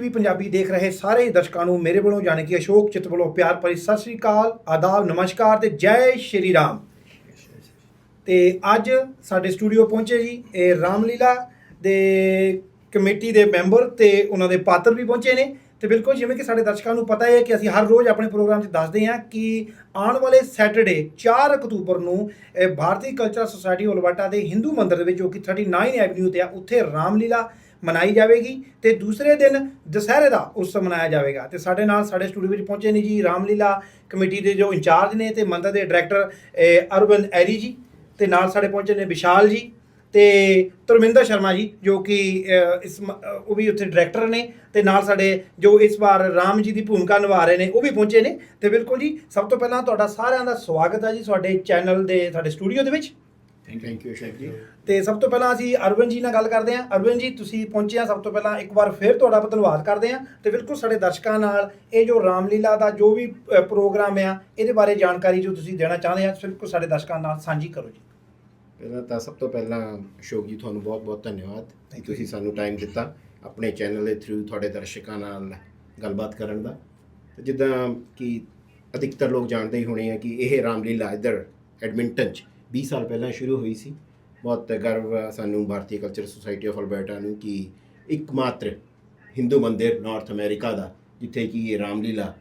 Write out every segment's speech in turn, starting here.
ਵੀ ਪੰਜਾਬੀ ਦੇਖ ਰਹੇ ਸਾਰੇ ਦਰਸ਼ਕਾਂ ਨੂੰ ਮੇਰੇ ਵੱਲੋਂ ਯਾਨੀ ਕਿ ਅਸ਼ੋਕ ਚਿੱਤ ਵੱਲੋਂ ਪਿਆਰ ਭਰੀ ਸਤਿ ਸ੍ਰੀ ਅਕਾਲ, ਆਦਾਬ, ਨਮਸਕਾਰ ਤੇ ਜੈ ਸ਼੍ਰੀ ਰਾਮ। ਤੇ ਅੱਜ ਸਾਡੇ ਸਟੂਡੀਓ ਪਹੁੰਚੇ ਜੀ, ਇਹ ਰਾਮਲੀਲਾ ਦੇ ਕਮੇਟੀ ਦੇ ਮੈਂਬਰ ਤੇ ਉਹਨਾਂ ਦੇ ਪਾਤਰ ਵੀ ਪਹੁੰਚੇ ਨੇ। ਤੇ ਬਿਲਕੁਲ ਜਿਵੇਂ ਕਿ ਸਾਡੇ ਦਰਸ਼ਕਾਂ ਨੂੰ ਪਤਾ ਹੈ ਕਿ ਅਸੀਂ ਹਰ ਰੋਜ਼ ਆਪਣੇ ਪ੍ਰੋਗਰਾਮ 'ਚ ਦੱਸਦੇ ਹਾਂ ਕਿ ਆਉਣ ਵਾਲੇ ਸੈਟਰਡੇ 4 ਅਕਤੂਬਰ ਨੂੰ ਭਾਰਤੀ ਕਲਚਰਲ ਸੁਸਾਇਟੀ ਉਲਵਾਟਾ ਦੇ ਹਿੰਦੂ ਮੰਦਿਰ ਦੇ ਵਿੱਚ ਜੋ ਕਿ 39 ਐਵਨਿਊ ਤੇ ਆ, ਉੱਥੇ ਰਾਮਲੀਲਾ ਮਨਾਈ ਜਾਵੇਗੀ ਤੇ ਦੂਸਰੇ ਦਿਨ ਦੁਸਹਿਰੇ ਦਾ ਉਤਸਵ ਮਨਾਇਆ ਜਾਵੇਗਾ। ਤੇ ਸਾਡੇ ਨਾਲ ਸਾਡੇ ਸਟੂਡੀਓ ਵਿੱਚ ਪਹੁੰਚੇ ਨੇ ਜੀ ਰਾਮਲੀਲਾ ਕਮੇਟੀ ਦੇ ਜੋ ਇੰਚਾਰਜ ਨੇ ਤੇ ਮੰਦਰ ਦੇ ਡਾਇਰੈਕਟਰ ਇਹ ਅਰਵਿੰਦ ਐਰੀ ਜੀ ਤੇ ਨਾਲ ਸਾਡੇ ਪਹੁੰਚੇ ਨੇ ਵਿਸ਼ਾਲ ਜੀ ਤੇ ਧਰਮਿੰਦਰ ਸ਼ਰਮਾ ਜੀ ਜੋ ਕਿ ਇਸ ਉਹ ਵੀ ਉੱਥੇ ਡਾਇਰੈਕਟਰ ਨੇ ਤੇ ਨਾਲ ਸਾਡੇ ਜੋ ਇਸ ਵਾਰ ਰਾਮ ਜੀ ਦੀ ਭੂਮਿਕਾ ਨਿਭਾ ਰਹੇ ਨੇ ਉਹ ਵੀ ਪਹੁੰਚੇ ਨੇ। ਤੇ ਬਿਲਕੁਲ ਜੀ ਸਭ ਤੋਂ ਪਹਿਲਾਂ ਤੁਹਾਡਾ ਸਾਰਿਆਂ ਦਾ ਸਵਾਗਤ ਹੈ ਜੀ ਤੁਹਾਡੇ ਚੈਨਲ ਦੇ, ਸਾਡੇ ਸਟੂਡੀਓ ਦੇ ਵਿੱਚ। ਥੈਂਕ ਯੂ ਸ਼ੇਖ ਜੀ। ਤੇ ਸਭ ਤੋਂ ਪਹਿਲਾਂ ਅਸੀਂ ਅਰਵਿੰਦ ਜੀ ਨਾਲ ਗੱਲ ਕਰਦੇ ਹਾਂ। ਅਰਵਿੰਦ ਜੀ ਤੁਸੀਂ ਪਹੁੰਚੇ ਆ ਸਭ ਤੋਂ ਪਹਿਲਾਂ ਇੱਕ ਵਾਰ ਫਿਰ ਤੁਹਾਡਾ ਧੰਨਵਾਦ ਕਰਦੇ ਹਾਂ ਤੇ ਬਿਲਕੁਲ ਸਾਡੇ ਦਰਸ਼ਕਾਂ ਨਾਲ ਇਹ ਜੋ ਰਾਮਲੀਲਾ ਦਾ ਜੋ ਵੀ ਪ੍ਰੋਗਰਾਮ ਆ ਇਹਦੇ ਬਾਰੇ ਜਾਣਕਾਰੀ ਜੋ ਤੁਸੀਂ ਦੇਣਾ ਚਾਹੁੰਦੇ ਆ ਬਿਲਕੁਲ ਸਾਡੇ ਦਰਸ਼ਕਾਂ ਨਾਲ ਸਾਂਝੀ ਕਰੋ ਜੀ। ਪਹਿਲਾਂ ਤਾਂ ਸਭ ਤੋਂ ਪਹਿਲਾਂ ਅਸ਼ੋਕ ਜੀ ਤੁਹਾਨੂੰ ਬਹੁਤ-ਬਹੁਤ ਧੰਨਵਾਦ ਕਿ. ਤੁਸੀਂ ਸਾਨੂੰ ਟਾਈਮ ਦਿੱਤਾ ਆਪਣੇ ਚੈਨਲ ਦੇ ਥਰੂ ਤੁਹਾਡੇ ਦਰਸ਼ਕਾਂ ਨਾਲ ਗੱਲਬਾਤ ਕਰਨ ਦਾ। ਤੇ ਜਿੱਦਾਂ ਕਿ ਅਧਿਕਤਰ ਲੋਕ ਜਾਣਦੇ ਹੀ ਹੋਣੇ ਆ ਕਿ ਇਹ ਰਾਮਲੀਲਾ ਇੱਧਰ ਐਡਮਿੰਟਨ 'ਚ 20 ਸਾਲ ਪਹਿਲਾਂ ਸ਼ੁਰੂ ਹੋਈ ਸੀ। ਬਹੁਤ ਗਰਵ ਆ ਸਾਨੂੰ Bharti culture society of Alberta ਨੂੰ ਕਿ ਇੱਕਮਾਤਰ ਹਿੰਦੂ ਮੰਦਿਰ ਨਾਰਥ ਅਮਰੀਕਾ ਦਾ ਜਿੱਥੇ ਕਿ ਇਹ ਰਾਮਲੀਲਾ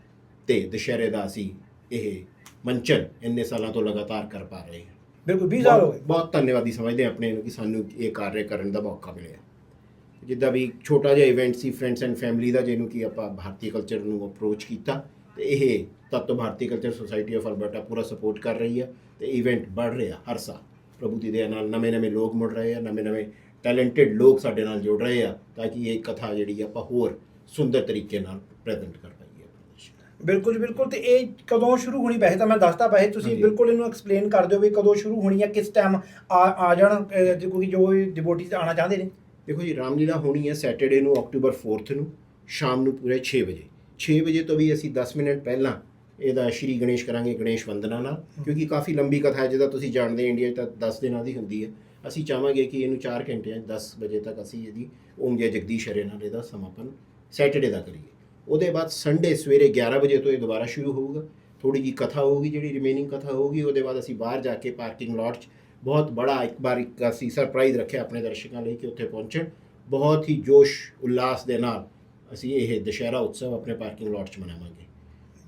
ਤੇ ਦੁਸ਼ਹਿਰੇ ਦਾ ਅਸੀਂ ਇਹ ਮੰਚਨ ਇੰਨੇ ਸਾਲਾਂ ਤੋਂ ਲਗਾਤਾਰ ਕਰ ਪਾ ਰਹੇ ਹਾਂ। ਬਿਲਕੁਲ 20 ਸਾਲ ਹੋ ਗਏ। ਬਹੁਤ- ਧੰਨਵਾਦੀ ਸਮਝਦੇ ਹਾਂ ਆਪਣੇ ਨੂੰ ਕਿ ਸਾਨੂੰ ਇਹ ਕਾਰਜ ਕਰਨ ਦਾ ਮੌਕਾ ਮਿਲਿਆ। ਜਿੱਦਾਂ ਵੀ ਛੋਟਾ ਜਿਹਾ ਇਵੈਂਟ ਸੀ ਫਰੈਂਡਸ ਐਂਡ ਫੈਮਿਲੀ ਦਾ ਜਿਹਨੂੰ ਕਿ ਆਪਾਂ ਭਾਰਤੀ ਕਲਚਰ ਨੂੰ ਅਪਰੋਚ ਕੀਤਾ ਤੇ ਇਹ ਤੱਤ Bharti culture society of Alberta ਪੂਰਾ ਸਪੋਰਟ ਕਰ ਰਹੀ ਹੈ ਤੇ ਇਵੈਂਟ ਵੱਧ ਰਿਹਾ ਹਰ ਸਾਲ। ਪ੍ਰਭੂ ਦੀ ਦਇਆ ਨਾਲ ਨਵੇਂ-ਨਵੇਂ ਲੋਕ ਮੁੜ ਰਹੇ ਆ ਨਵੇਂ-ਨਵੇਂ ਟੈਲੈਂਟਡ ਲੋਕ ਸਾਡੇ ਨਾਲ ਜੁੜ ਰਹੇ ਆ ਤਾਂ ਕਿ ਇਹ ਕਥਾ ਜਿਹੜੀ ਆਪਾਂ ਹੋਰ ਸੁੰਦਰ ਤਰੀਕੇ ਨਾਲ ਪ੍ਰੈਜ਼ੈਂਟ ਕਰ ਪਾਈਏ। ਬਿਲਕੁਲ ਜੀ, ਬਿਲਕੁਲ ਤੇ ਇਹ ਕਦੋਂ ਸ਼ੁਰੂ ਹੋਣੀ ਵੈਸੇ ਤਾਂ ਮੈਂ ਦੱਸਦਾ ਵੈਸੇ ਤੁਸੀਂ। ਬਿਲਕੁਲ ਇਹਨੂੰ ਐਕਸਪਲੇਨ ਕਰ ਦਿਓ ਵੀ ਕਦੋਂ ਸ਼ੁਰੂ ਹੋਣੀ ਹੈ ਕਿਸ ਟਾਈਮ ਆ ਆ ਜਾਣ ਕੋਈ ਜੋ ਡਿਵੋਟੀਜ਼ ਆਣਾ ਚਾਹੁੰਦੇ ਨੇ ਦੇਖੋ ਜੀ ਰਾਮਲੀਲਾ ਹੋਣੀ ਹੈ ਸੈਟਰਡੇ ਨੂੰ ਅਕਤੂਬਰ 4th ਨੂੰ ਸ਼ਾਮ ਨੂੰ ਪੂਰੇ 6 ਵਜੇ 6 ਵਜੇ ਤੋਂ ਵੀ ਅਸੀਂ 10 ਮਿੰਟ ਪਹਿਲਾਂ ਇਹਦਾ ਸ਼੍ਰੀ ਗਣੇਸ਼ ਕਰਾਂਗੇ ਗਣੇਸ਼ ਵੰਦਨਾ ਨਾਲ, ਕਿਉਂਕਿ ਕਾਫੀ ਲੰਬੀ ਕਥਾ ਹੈ, ਜਿਹਦਾ ਤੁਸੀਂ ਜਾਣਦੇ ਇੰਡੀਆ 'ਚ ਤਾਂ 10 ਦਿਨਾਂ ਦੀ ਹੁੰਦੀ ਹੈ। ਅਸੀਂ ਚਾਹਾਂਗੇ ਕਿ ਇਹਨੂੰ 4 ਘੰਟਿਆਂ 'ਚ 10 ਵਜੇ ਤੱਕ ਅਸੀਂ ਇਹਦੀ ਓਮ ਜੈ ਜਗਦੀਸ਼ ਹਰੇ ਨਾਲ ਇਹਦਾ ਸਮਾਪਨ ਸੈਟਰਡੇ ਦਾ ਕਰੀਏ। ਉਹਦੇ ਬਾਅਦ ਸੰਡੇ ਸਵੇਰੇ 11 ਵਜੇ ਤੋਂ ਇਹ ਦੁਬਾਰਾ ਸ਼ੁਰੂ ਹੋਊਗਾ। ਥੋੜੀ ਜੀ ਕਥਾ ਹੋਊਗੀ, ਜਿਹੜੀ ਰਿਮੇਨਿੰਗ ਕਥਾ ਹੋਊਗੀ, ਉਹਦੇ ਬਾਅਦ ਅਸੀਂ ਬਾਹਰ ਜਾ ਕੇ ਪਾਰਕਿੰਗ ਲਾਟ 'ਚ ਬਹੁਤ ਬੜਾ ਇੱਕ ਵਾਰ ਇੱਕ ਅਸੀਂ ਸਰਪ੍ਰਾਈਜ਼ ਰੱਖਿਆ ਆਪਣੇ ਦਰਸ਼ਕਾਂ ਲਈ ਕਿ ਉੱਥੇ ਪਹੁੰਚਣ। ਬਹੁਤ ਹੀ ਜੋਸ਼ ਉਲਾਸ ਦੇ ਨਾਲ ਅਸੀਂ ਇਹ ਦੁਸ਼ਹਿਰਾ ਉਤਸਵ ਆਪਣੇ ਪਾਰਕਿੰਗ ਲਾਟ 'ਚ ਮਨਾਵਾਂਗੇ।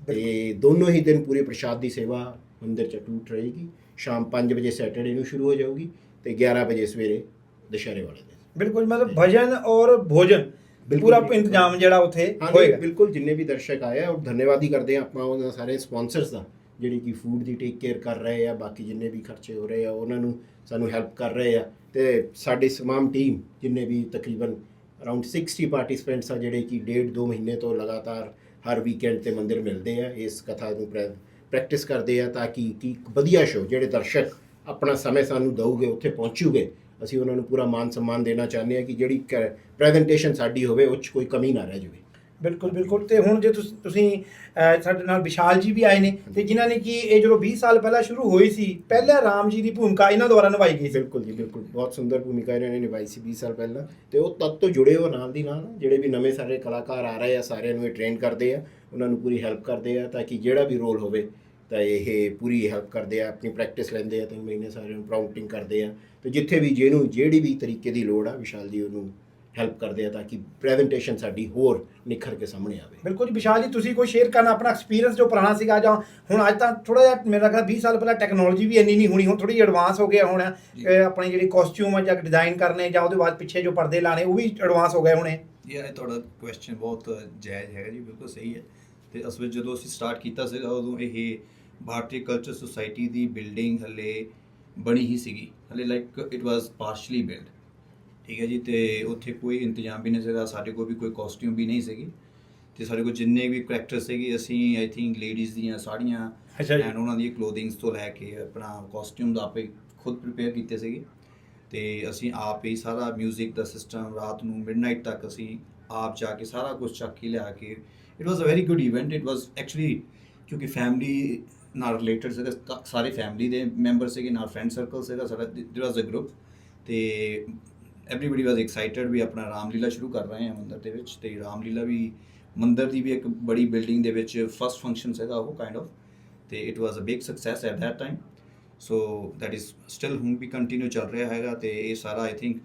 ਤੇ ਦੋਨੋਂ ਹੀ ਦਿਨ ਪੂਰੀ ਪ੍ਰਸ਼ਾਦ ਦੀ ਸੇਵਾ ਮੰਦਿਰ 'ਚ ਟੂਟ ਰਹੇਗੀ। ਸ਼ਾਮ 5 ਵਜੇ ਸੈਟਰਡੇ ਨੂੰ ਸ਼ੁਰੂ ਹੋ ਜਾਊਗੀ ਤੇ 11 ਵਜੇ ਸਵੇਰੇ ਦੁਸ਼ਹਿਰੇ ਵਾਲੇ ਦਿਨ। ਬਿਲਕੁਲ ਮਤਲਬ ਭਜਨ ਔਰ ਭੋਜਨ ਪੂਰਾ। ਇੰਤਜ਼ਾਮ ਜਿਹੜਾ ਉੱਥੇ ਹੋਏਗਾ। ਬਿਲਕੁਲ ਜਿੰਨੇ ਵੀ ਦਰਸ਼ਕ ਆਏ ਆ ਉਹ ਧੰਨਵਾਦੀ ਕਰਦੇ ਆ ਆਪਾਂ ਉਹਨਾਂ ਸਾਰੇ ਸਪਾਂਸਰਸ ਦਾ ਜਿਹੜੇ ਕਿ ਫੂਡ ਦੀ ਟੇਕ ਕੇਅਰ ਕਰ ਰਹੇ ਆ ਬਾਕੀ ਜਿੰਨੇ ਵੀ ਖਰਚੇ ਹੋ ਰਹੇ ਆ ਉਹਨਾਂ ਨੂੰ ਸਾਨੂੰ ਹੈਲਪ ਕਰ ਰਹੇ ਆ। ਤੇ ਸਾਡੀ ਤਮਾਮ ਟੀਮ ਜਿੰਨੇ ਵੀ ਤਕਰੀਬਨ ਅਰਾਊਂਡ 60 ਪਾਰਟਿਸਪੈਂਟਸ ਆ ਜਿਹੜੇ ਕਿ ਡੇਢ ਦੋ ਮਹੀਨੇ ਤੋਂ ਲਗਾਤਾਰ ਹਰ ਵੀਕਐਂਡ ਤੇ ਮੰਦਿਰ ਮਿਲਦੇ ਆ, ਇਸ ਕਥਾ ਨੂੰ ਪ੍ਰੈਕਟਿਸ ਕਰਦੇ ਆ ਤਾਂ ਕਿ ਕਿ ਇੱਕ ਵਧੀਆ ਸ਼ੋ ਜਿਹੜੇ ਦਰਸ਼ਕ ਆਪਣਾ ਸਮੇਂ ਸਾਨੂੰ ਦਊਗੇ, ਉੱਥੇ ਪਹੁੰਚੂਗੇ, ਅਸੀਂ ਉਹਨਾਂ ਨੂੰ ਪੂਰਾ ਮਾਨ ਸਨਮਾਨ ਦੇਣਾ ਚਾਹੁੰਦੇ ਆ ਕਿ ਜਿਹੜੀ ਪ੍ਰੈਜੈਂਟੇਸ਼ਨ ਸਾਡੀ ਹੋਵੇ, ਉਹ 'ਚ ਕੋਈ ਕਮੀ ਨਾ ਰਹਿ ਜਾਵੇ। ਬਿਲਕੁਲ ਬਿਲਕੁਲ। ਤੇ ਹੁਣ ਜੇ ਤੁਸੀਂ ਤੁਸੀਂ ਸਾਡੇ ਨਾਲ ਵਿਸ਼ਾਲ ਜੀ ਵੀ ਆਏ ਨੇ ਤੇ ਜਿਨ੍ਹਾਂ ਨੇ ਕਿ ਇਹ ਜਦੋਂ 20 ਸਾਲ ਪਹਿਲਾਂ ਸ਼ੁਰੂ ਹੋਈ ਸੀ ਪਹਿਲਾਂ ਰਾਮ ਜੀ ਦੀ ਭੂਮਿਕਾ ਇਹਨਾਂ ਦੁਆਰਾ ਨਿਭਾਈ ਗਈ ਸੀ? ਬਿਲਕੁਲ ਜੀ ਬਿਲਕੁਲ। ਬਹੁਤ ਸੁੰਦਰ ਭੂਮਿਕਾ ਇਹਨਾਂ ਨੇ ਨਿਭਾਈ ਸੀ 20 ਸਾਲ ਪਹਿਲਾਂ। ਤੇ ਉਹ ਤਦ ਤੋਂ ਜੁੜੇ ਹੋ ਨਾਲ ਦੀ ਨਾਲ ਜਿਹੜੇ ਵੀ ਨਵੇਂ ਸਾਰੇ ਕਲਾਕਾਰ ਆ ਰਹੇ ਆ ਸਾਰਿਆਂ ਨੂੰ ਇਹ ਟ੍ਰੇਨ ਕਰਦੇ ਆ ਉਹਨਾਂ ਨੂੰ ਪੂਰੀ ਹੈਲਪ ਕਰਦੇ ਆ ਤਾਂ ਕਿ ਜਿਹੜਾ ਵੀ ਰੋਲ ਹੋਵੇ ਤਾਂ ਇਹ ਪੂਰੀ ਹੈਲਪ ਕਰਦੇ ਆ ਆਪਣੀ ਪ੍ਰੈਕਟਿਸ ਲੈਂਦੇ ਆ ਤਿੰਨ ਮਹੀਨੇ ਸਾਰਿਆਂ ਨੂੰ ਪ੍ਰਾਊਂਟਿੰਗ ਕਰਦੇ ਆ। ਤੇ ਜਿੱਥੇ ਵੀ ਜਿਹਨੂੰ ਜਿਹੜੀ ਵੀ ਤਰੀਕੇ ਦੀ ਲੋੜ ਆ ਵਿਸ਼ਾਲ ਜੀ ਉਹਨੂੰ ਹੈਲਪ ਕਰਦੇ ਆ ਤਾਂ ਕਿ ਪ੍ਰੈਜੈਂਟੇਸ਼ਨ ਸਾਡੀ ਹੋਰ ਨਿਖਰ ਕੇ ਸਾਹਮਣੇ ਆਵੇ। ਬਿਲਕੁਲ ਜੀ ਵਿਸ਼ਾਲ ਜੀ ਤੁਸੀਂ ਕੋਈ ਸ਼ੇਅਰ ਕਰਨਾ ਆਪਣਾ ਐਕਸਪੀਰੀਅੰਸ ਜੋ ਪੁਰਾਣਾ ਸੀਗਾ ਜਾਂ ਹੁਣ ਅੱਜ ਤਾਂ ਥੋੜਾ ਜਿਹਾ ਮੇਰਾ ਖਿਆਲ 20 ਸਾਲ ਪਹਿਲਾਂ ਟੈਕਨੋਲੋਜੀ ਵੀ ਇੰਨੀ ਨਹੀਂ ਹੋਣੀ ਹੁਣ ਥੋੜੀ ਜਿਹੀ ਐਡਵਾਂਸ ਹੋ ਗਿਆ ਹੁਣ। ਆਪਣੀ ਜਿਹੜੀ ਕਾਸਟਿਊਮ ਆ ਜਾਂ ਡਿਜ਼ਾਈਨ ਕਰਨੇ ਜਾਂ ਉਹਦੇ ਬਾਅਦ ਪਿੱਛੇ ਜੋ ਪਰਦੇ ਲਾਣੇ ਉਹ ਵੀ ਐਡਵਾਂਸ ਹੋ ਗਏ ਹੁਣੇ। ਇਹ ਤੁਹਾਡਾ ਕੁਐਸਚਨ ਬਹੁਤ ਜਾਇਜ਼ ਹੈਗਾ ਜੀ ਬਿਲਕੁਲ ਸਹੀ ਹੈ। ਤੇ ਅਸਲ ਵਿੱਚ ਜਦੋਂ ਅਸੀਂ ਸਟਾਰਟ ਕੀਤਾ ਸੀਗਾ ਉਦੋਂ ਇਹ ਭਾਰਤੀ ਕਲਚਰ ਸੁਸਾਇਟੀ ਦੀ ਬਿਲਡਿੰਗ ਹਲੇ ਬਣੀ ਹੀ ਸੀਗੀ। ਹਲੇ like it was partially build ਠੀਕ ਹੈ ਜੀ ਤੇ ਉੱਥੇ ਕੋਈ ਇੰਤਜ਼ਾਮ ਵੀ ਨਹੀਂ ਸੀਗਾ ਸਾਡੇ ਕੋਲ ਵੀ ਕੋਈ ਕਾਸਟਿਊਮ ਵੀ ਨਹੀਂ ਸੀਗੀ ਤੇ ਸਾਡੇ ਕੋਲ ਜਿੰਨੇ ਵੀ ਕਰੈਕਟਰ ਸੀਗੇ ਅਸੀਂ ਆਈ ਥਿੰਕ ਲੇਡੀਜ਼ ਦੀਆਂ ਸਾੜੀਆਂ ਅੱਛਾ ਜੀ। ਐਂਡ ਉਹਨਾਂ ਦੀ ਕਲੋਥਿੰਗਸ ਤੋਂ ਲੈ ਕੇ ਆਪਣਾ ਕਾਸਟਿਊਮ ਦਾ ਆਪੇ ਖੁਦ ਪ੍ਰਿਪੇਅਰ ਕੀਤੇ ਸੀਗੇ ਤੇ ਅਸੀਂ ਆਪ ਹੀ ਸਾਰਾ 뮤직 ਦਾ ਸਿਸਟਮ ਰਾਤ ਨੂੰ ਮਿਡਨਾਈਟ ਤੱਕ ਅਸੀਂ ਆਪ ਜਾ ਕੇ ਸਾਰਾ ਕੁਝ ਚੱਕ ਕੇ ਲਿਆ ਕੇ it was a very good event it was actually ਕਿਉਂਕਿ ਫੈਮਿਲੀ ਨਾਲ ਰਿਲੇਟਡ ਸੀਗਾ ਸਾਰੇ ਫੈਮਿਲੀ ਦੇ ਮੈਂਬਰ ਸੀਗੇ ਨਾਲ ਫਰੈਂਡ ਸਰਕਲ ਸੀਗਾ ਸਾਡਾ ਦਿਰ ਵਾਸ ਅ ਗਰੁੱਪ ਤੇ ਐਵਰੀਬਾਡੀ ਵਾਸ ਐਕਸਾਈਟਡ ਵੀ ਆਪਣਾ ਰਾਮਲੀਲਾ ਸ਼ੁਰੂ ਕਰ ਰਹੇ ਹਾਂ ਮੰਦਿਰ ਦੇ ਵਿੱਚ ਤੇ ਰਾਮਲੀਲਾ ਵੀ ਮੰਦਿਰ ਦੀ ਵੀ ਇੱਕ ਬੜੀ ਬਿਲਡਿੰਗ ਦੇ ਵਿੱਚ ਫਸਟ ਫੰਕਸ਼ਨ ਸੀਗਾ ਉਹ ਕਾਈਂਡ ਆਫ ਤੇ it was a big success at that time so that is still ਹੁਣ ਵੀ ਕੰਟੀਨਿਊ ਚੱਲ ਰਿਹਾ ਹੈਗਾ ਤੇ ਇਹ ਸਾਰਾ ਆਈ ਥਿੰਕ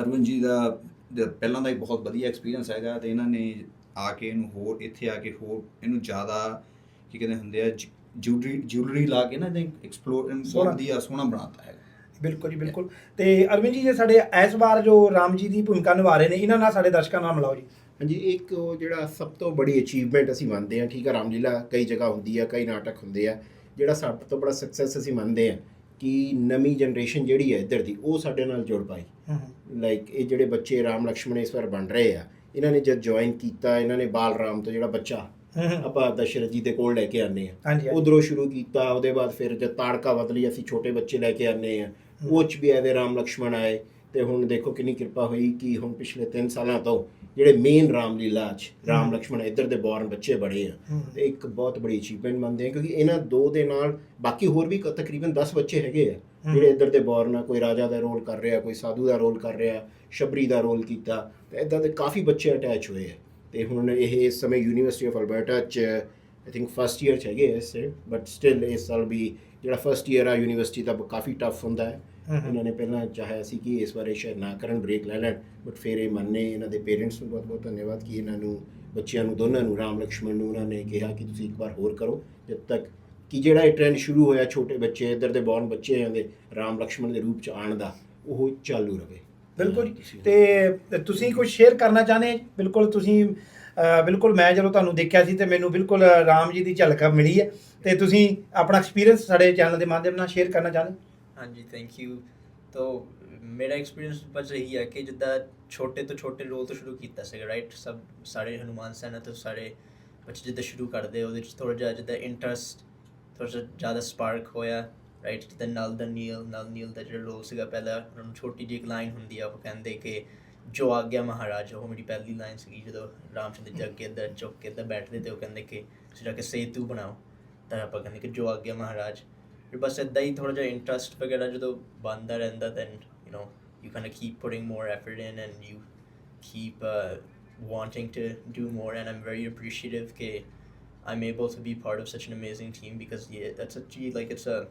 ਅਰਵਿੰਦ ਜੀ ਦਾ ਪਹਿਲਾਂ ਦਾ ਇੱਕ ਬਹੁਤ ਵਧੀਆ ਐਕਸਪੀਰੀਅੰਸ ਹੈਗਾ ਤੇ ਇਹਨਾਂ ਨੇ ਆ ਕੇ ਇਹਨੂੰ ਹੋਰ ਇੱਥੇ ਆ ਕੇ ਹੋਰ ਇਹਨੂੰ ਜ਼ਿਆਦਾ ਕੀ ਕਹਿੰਦੇ ਹੁੰਦੇ ਆ ਜੂਲਰੀ ਜੂਲਰੀ ਲਾ ਕੇ ਨਾ ਇਹਦੇ ਐਕਸਪਲੋਰ ਸੋਹਣਾ। ਵਧੀਆ ਸੋਹਣਾ ਬਣਾਤਾ ਹੈਗਾ ਬਿਲਕੁਲ ਜੀ ਬਿਲਕੁਲ। ਤੇ ਅਰਵਿੰਦ ਜੀ ਜੇ ਸਾਡੇ ਇਸ ਵਾਰ ਜੋ ਰਾਮ ਜੀ ਦੀ ਭੂਮਿਕਾ ਨਿਭਾ ਰਹੇ ਨੇ ਇਹਨਾਂ ਨਾਲ ਸਾਡੇ ਦਰਸ਼ਕਾਂ ਨਾਲ ਮਿਲਾਓ ਜੀ। ਹਾਂਜੀ ਇੱਕ ਉਹ ਜਿਹੜਾ ਸਭ ਤੋਂ ਬੜੀ ਅਚੀਵਮੈਂਟ ਅਸੀਂ ਮੰਨਦੇ ਹਾਂ ਠੀਕ ਹੈ ਰਾਮਲੀਲਾ ਕਈ ਜਗ੍ਹਾ ਹੁੰਦੀ ਆ ਕਈ ਨਾਟਕ ਹੁੰਦੇ ਆ ਜਿਹੜਾ ਸਭ ਤੋਂ ਬੜਾ ਸਕਸੈਸ ਅਸੀਂ ਮੰਨਦੇ ਹਾਂ ਕਿ ਨਵੀਂ ਜਨਰੇਸ਼ਨ ਜਿਹੜੀ ਹੈ ਇੱਧਰ ਦੀ ਉਹ ਸਾਡੇ ਨਾਲ ਜੁੜ ਪਾਈ। ਲਾਈਕ ਇਹ ਜਿਹੜੇ ਬੱਚੇ ਰਾਮ ਲਕਸ਼ਮਣ ਇਸ ਵਾਰ ਬਣ ਰਹੇ ਆ ਇਹਨਾਂ ਨੇ ਜਦ ਜੁਆਇਨ ਕੀਤਾ ਇਹਨਾਂ ਨੇ ਬਾਲ ਰਾਮ ਤੋਂ ਜਿਹੜਾ ਬੱਚਾ ਆਪਾਂ ਦਸ਼ਰਥ ਜੀ ਦੇ ਕੋਲ ਲੈ ਕੇ ਆਨੇ ਆ। ਉਧਰੋਂ ਸ਼ੁਰੂ ਕੀਤਾ ਉਹਦੇ ਬਾਅਦ ਫਿਰ ਜਦ ਤਾੜਕਾ ਬਦਲੀ ਅਸੀਂ ਛੋਟੇ ਬੱਚੇ ਲੈ ਕੇ ਆਨੇ ਆ ਉਹ ਚ ਵੀ ਐਵੇਂ ਰਾਮ ਲਕਸ਼ਮਣ ਆਏ ਤੇ ਹੁਣ ਦੇਖੋ ਕਿੰਨੀ ਕਿਰਪਾ ਹੋਈ ਕਿ ਹੁਣ ਪਿਛਲੇ 3 ਸਾਲਾਂ ਤੋਂ ਜਿਹੜੇ ਮੇਨ ਰਾਮਲੀਲਾ ਚ ਰਾਮ। ਲਕਸ਼ਮਣ ਇੱਧਰ ਦੇ ਬੌਰਨ ਬੱਚੇ ਬੜੇ ਆ। ਤੇ ਇੱਕ ਬਹੁਤ ਬੜੀ ਅਚੀਵਮੈਂਟ ਮੰਨਦੇ ਆ ਕਿਉਂਕਿ ਇਹਨਾਂ ਦੋ ਦੇ ਨਾਲ ਬਾਕੀ ਹੋਰ ਵੀ ਤਕਰੀਬਨ 10 ਬੱਚੇ ਹੈਗੇ ਆ। ਜਿਹੜੇ ਇੱਧਰ ਦੇ ਬੌਰਨ ਆ ਕੋਈ ਰਾਜਾ ਦਾ ਰੋਲ ਕਰ ਰਿਹਾ ਕੋਈ ਸਾਧੂ ਦਾ ਰੋਲ ਕਰ ਰਿਹਾ ਸ਼ਬਰੀ ਦਾ ਰੋਲ ਕੀਤਾ ਤੇ ਇਦਾਂ ਦੇ ਕਾਫੀ ਬੱਚੇ ਅਟੈਚ ਹੋਏ ਆ ਤੇ ਹੁਣ ਇਹ ਇਸ ਸਮੇਂ ਯੂਨੀਵਰਸਿਟੀ ਆਫ ਅਲਬਰਟਾ ਚ ਆਈ ਥਿੰਕ ਫਸਟ ਈਅਰ ਚ ਹੈਗੇ ਇਸ ਬਟ ਸਟਿਲ ਇਸ ਸਾਲ ਵੀ ਜਿਹੜਾ ਫਸਟ ਈਅਰ ਆ ਯੂਨੀਵਰਸਿਟੀ ਦਾ ਕਾਫੀ ਟਫ ਹੁੰਦਾ ਹੈ ਇਹਨਾਂ ਨੇ ਪਹਿਲਾਂ ਚਾਹਿਆ ਸੀ ਕਿ ਇਸ ਬਾਰੇ ਸ਼ਾਇਦ ਨਾ ਕਰਨ ਬ੍ਰੇਕ ਲੈ ਲੈਣ ਬਟ ਫਿਰ ਇਹ ਮੰਨੇ ਇਹਨਾਂ ਦੇ ਪੇਰੈਂਟਸ ਨੂੰ ਬਹੁਤ ਬਹੁਤ ਧੰਨਵਾਦ ਕਿ ਇਹਨਾਂ ਨੂੰ ਬੱਚਿਆਂ ਨੂੰ ਦੋਨਾਂ ਨੂੰ ਰਾਮ ਲਕਸ਼ਮਣ ਨੂੰ ਉਹਨਾਂ ਨੇ ਕਿਹਾ ਕਿ ਤੁਸੀਂ ਇੱਕ ਵਾਰ ਹੋਰ ਕਰੋ। ਜਦ ਤੱਕ ਕਿ ਜਿਹੜਾ ਇਹ ਟ੍ਰੈਂਡ ਸ਼ੁਰੂ ਹੋਇਆ ਛੋਟੇ ਬੱਚੇ ਇੱਧਰ ਦੇ ਬੌਰਨ ਬੱਚੇ ਦੇ ਰਾਮ ਲਕਸ਼ਮਣ ਦੇ ਰੂਪ ਚ ਆਉਣ ਦਾ ਉਹ ਚਾਲੂ ਰਵੇ। ਬਿਲਕੁਲ। ਤੇ ਤੁਸੀਂ ਕੁਝ ਸ਼ੇਅਰ ਕਰਨਾ ਚਾਹੁੰਦੇ ਜੀ? ਬਿਲਕੁਲ ਤੁਸੀਂ ਬਿਲਕੁਲ ਮੈਂ ਜਦੋਂ ਤੁਹਾਨੂੰ ਦੇਖਿਆ ਸੀ ਤੇ ਮੈਨੂੰ ਬਿਲਕੁਲ ਰਾਮ ਜੀ ਦੀ ਝਲਕ ਮਿਲੀ ਹੈ। ਤੇ ਤੁਸੀਂ ਆਪਣਾ ਐਕਸਪੀਰੀਅੰਸ ਸਾਡੇ ਚੈਨਲ ਦੇ ਮਾਧਿਅਮ ਨਾਲ ਸ਼ੇਅਰ ਕਰਨਾ ਚਾਹੁੰਦੇ ਹਾਂਜੀ ਥੈਂਕ ਯੂ ਤੋ ਮੇਰਾ ਐਕਸਪੀਰੀਅੰਸ ਬਸ ਇਹੀ ਹੈ ਕਿ ਜਿੱਦਾਂ ਛੋਟੇ ਤੋਂ ਛੋਟੇ ਰੋਲ ਤੋਂ ਸ਼ੁਰੂ ਕੀਤਾ ਸੀਗਾ ਰਾਈਟ ਸਭ ਸਾਰੇ ਹਨੂਮਾਨ ਸੈਨਾ ਤੋਂ ਸਾਰੇ ਬੱਚੇ ਜਿੱਦਾਂ ਸ਼ੁਰੂ ਕਰਦੇ, ਉਹਦੇ ਚ ਥੋੜਾ ਜਿਹਾ ਜਿੱਦਾਂ ਇੰਟਰਸਟ ਥੋੜਾ ਜਿਹਾ ਜ਼ਿਆਦਾ ਸਪਾਰਕ ਹੋਇਆ ਰਾਈਟ ਜਿੱਦਾਂ ਨਲ ਦਾ ਨੀਲ, ਨਲ ਨੀਲ ਦਾ ਜਿਹੜਾ ਰੋਲ ਸੀਗਾ ਪਹਿਲਾਂ, ਉਹਨਾਂ ਨੂੰ ਛੋਟੀ ਜਿਹੀ ਇੱਕ ਲਾਈਨ ਹੁੰਦੀ ਆ, ਉਹ ਕਹਿੰਦੇ ਕਿ ਜੋ ਆਗਿਆ ਮਹਾਰਾਜ, ਉਹ ਮੇਰੀ ਪਹਿਲੀ ਲਾਈਨ ਸੀਗੀ ਜਦੋਂ ਰਾਮਚੰਦਰ ਜੀ ਅੱਗੇ ਇੱਧਰ ਚੁੱਕ ਕੇ ਇੱਧਰ ਬੈਠਦੇ ਤੇ ਉਹ ਕਹਿੰਦੇ ਕਿ ਤੁਸੀਂ ਜਾ ਕੇ ਸੇਤੂ ਬਣਾਓ। ਤਾਂ ਆਪਾਂ ਕਹਿੰਦੇ ਕਿ ਜੋ ਆਗਿਆ ਮਹਾਰਾਜ ਫਿਰ ਬਸ ਇਦਾਂ ਹੀ ਥੋੜਾ ਜਿਹਾ ਇੰਟਰਸਟ ਵਗੈਰਾ ਜਦੋਂ ਬਣਦਾ ਰਹਿੰਦਾ then you know you kind keep putting more effort in and you keep uh, wanting to do more and i'm very appreciative that i'm able to be part of such an amazing team because yeah that's a gee, like it's a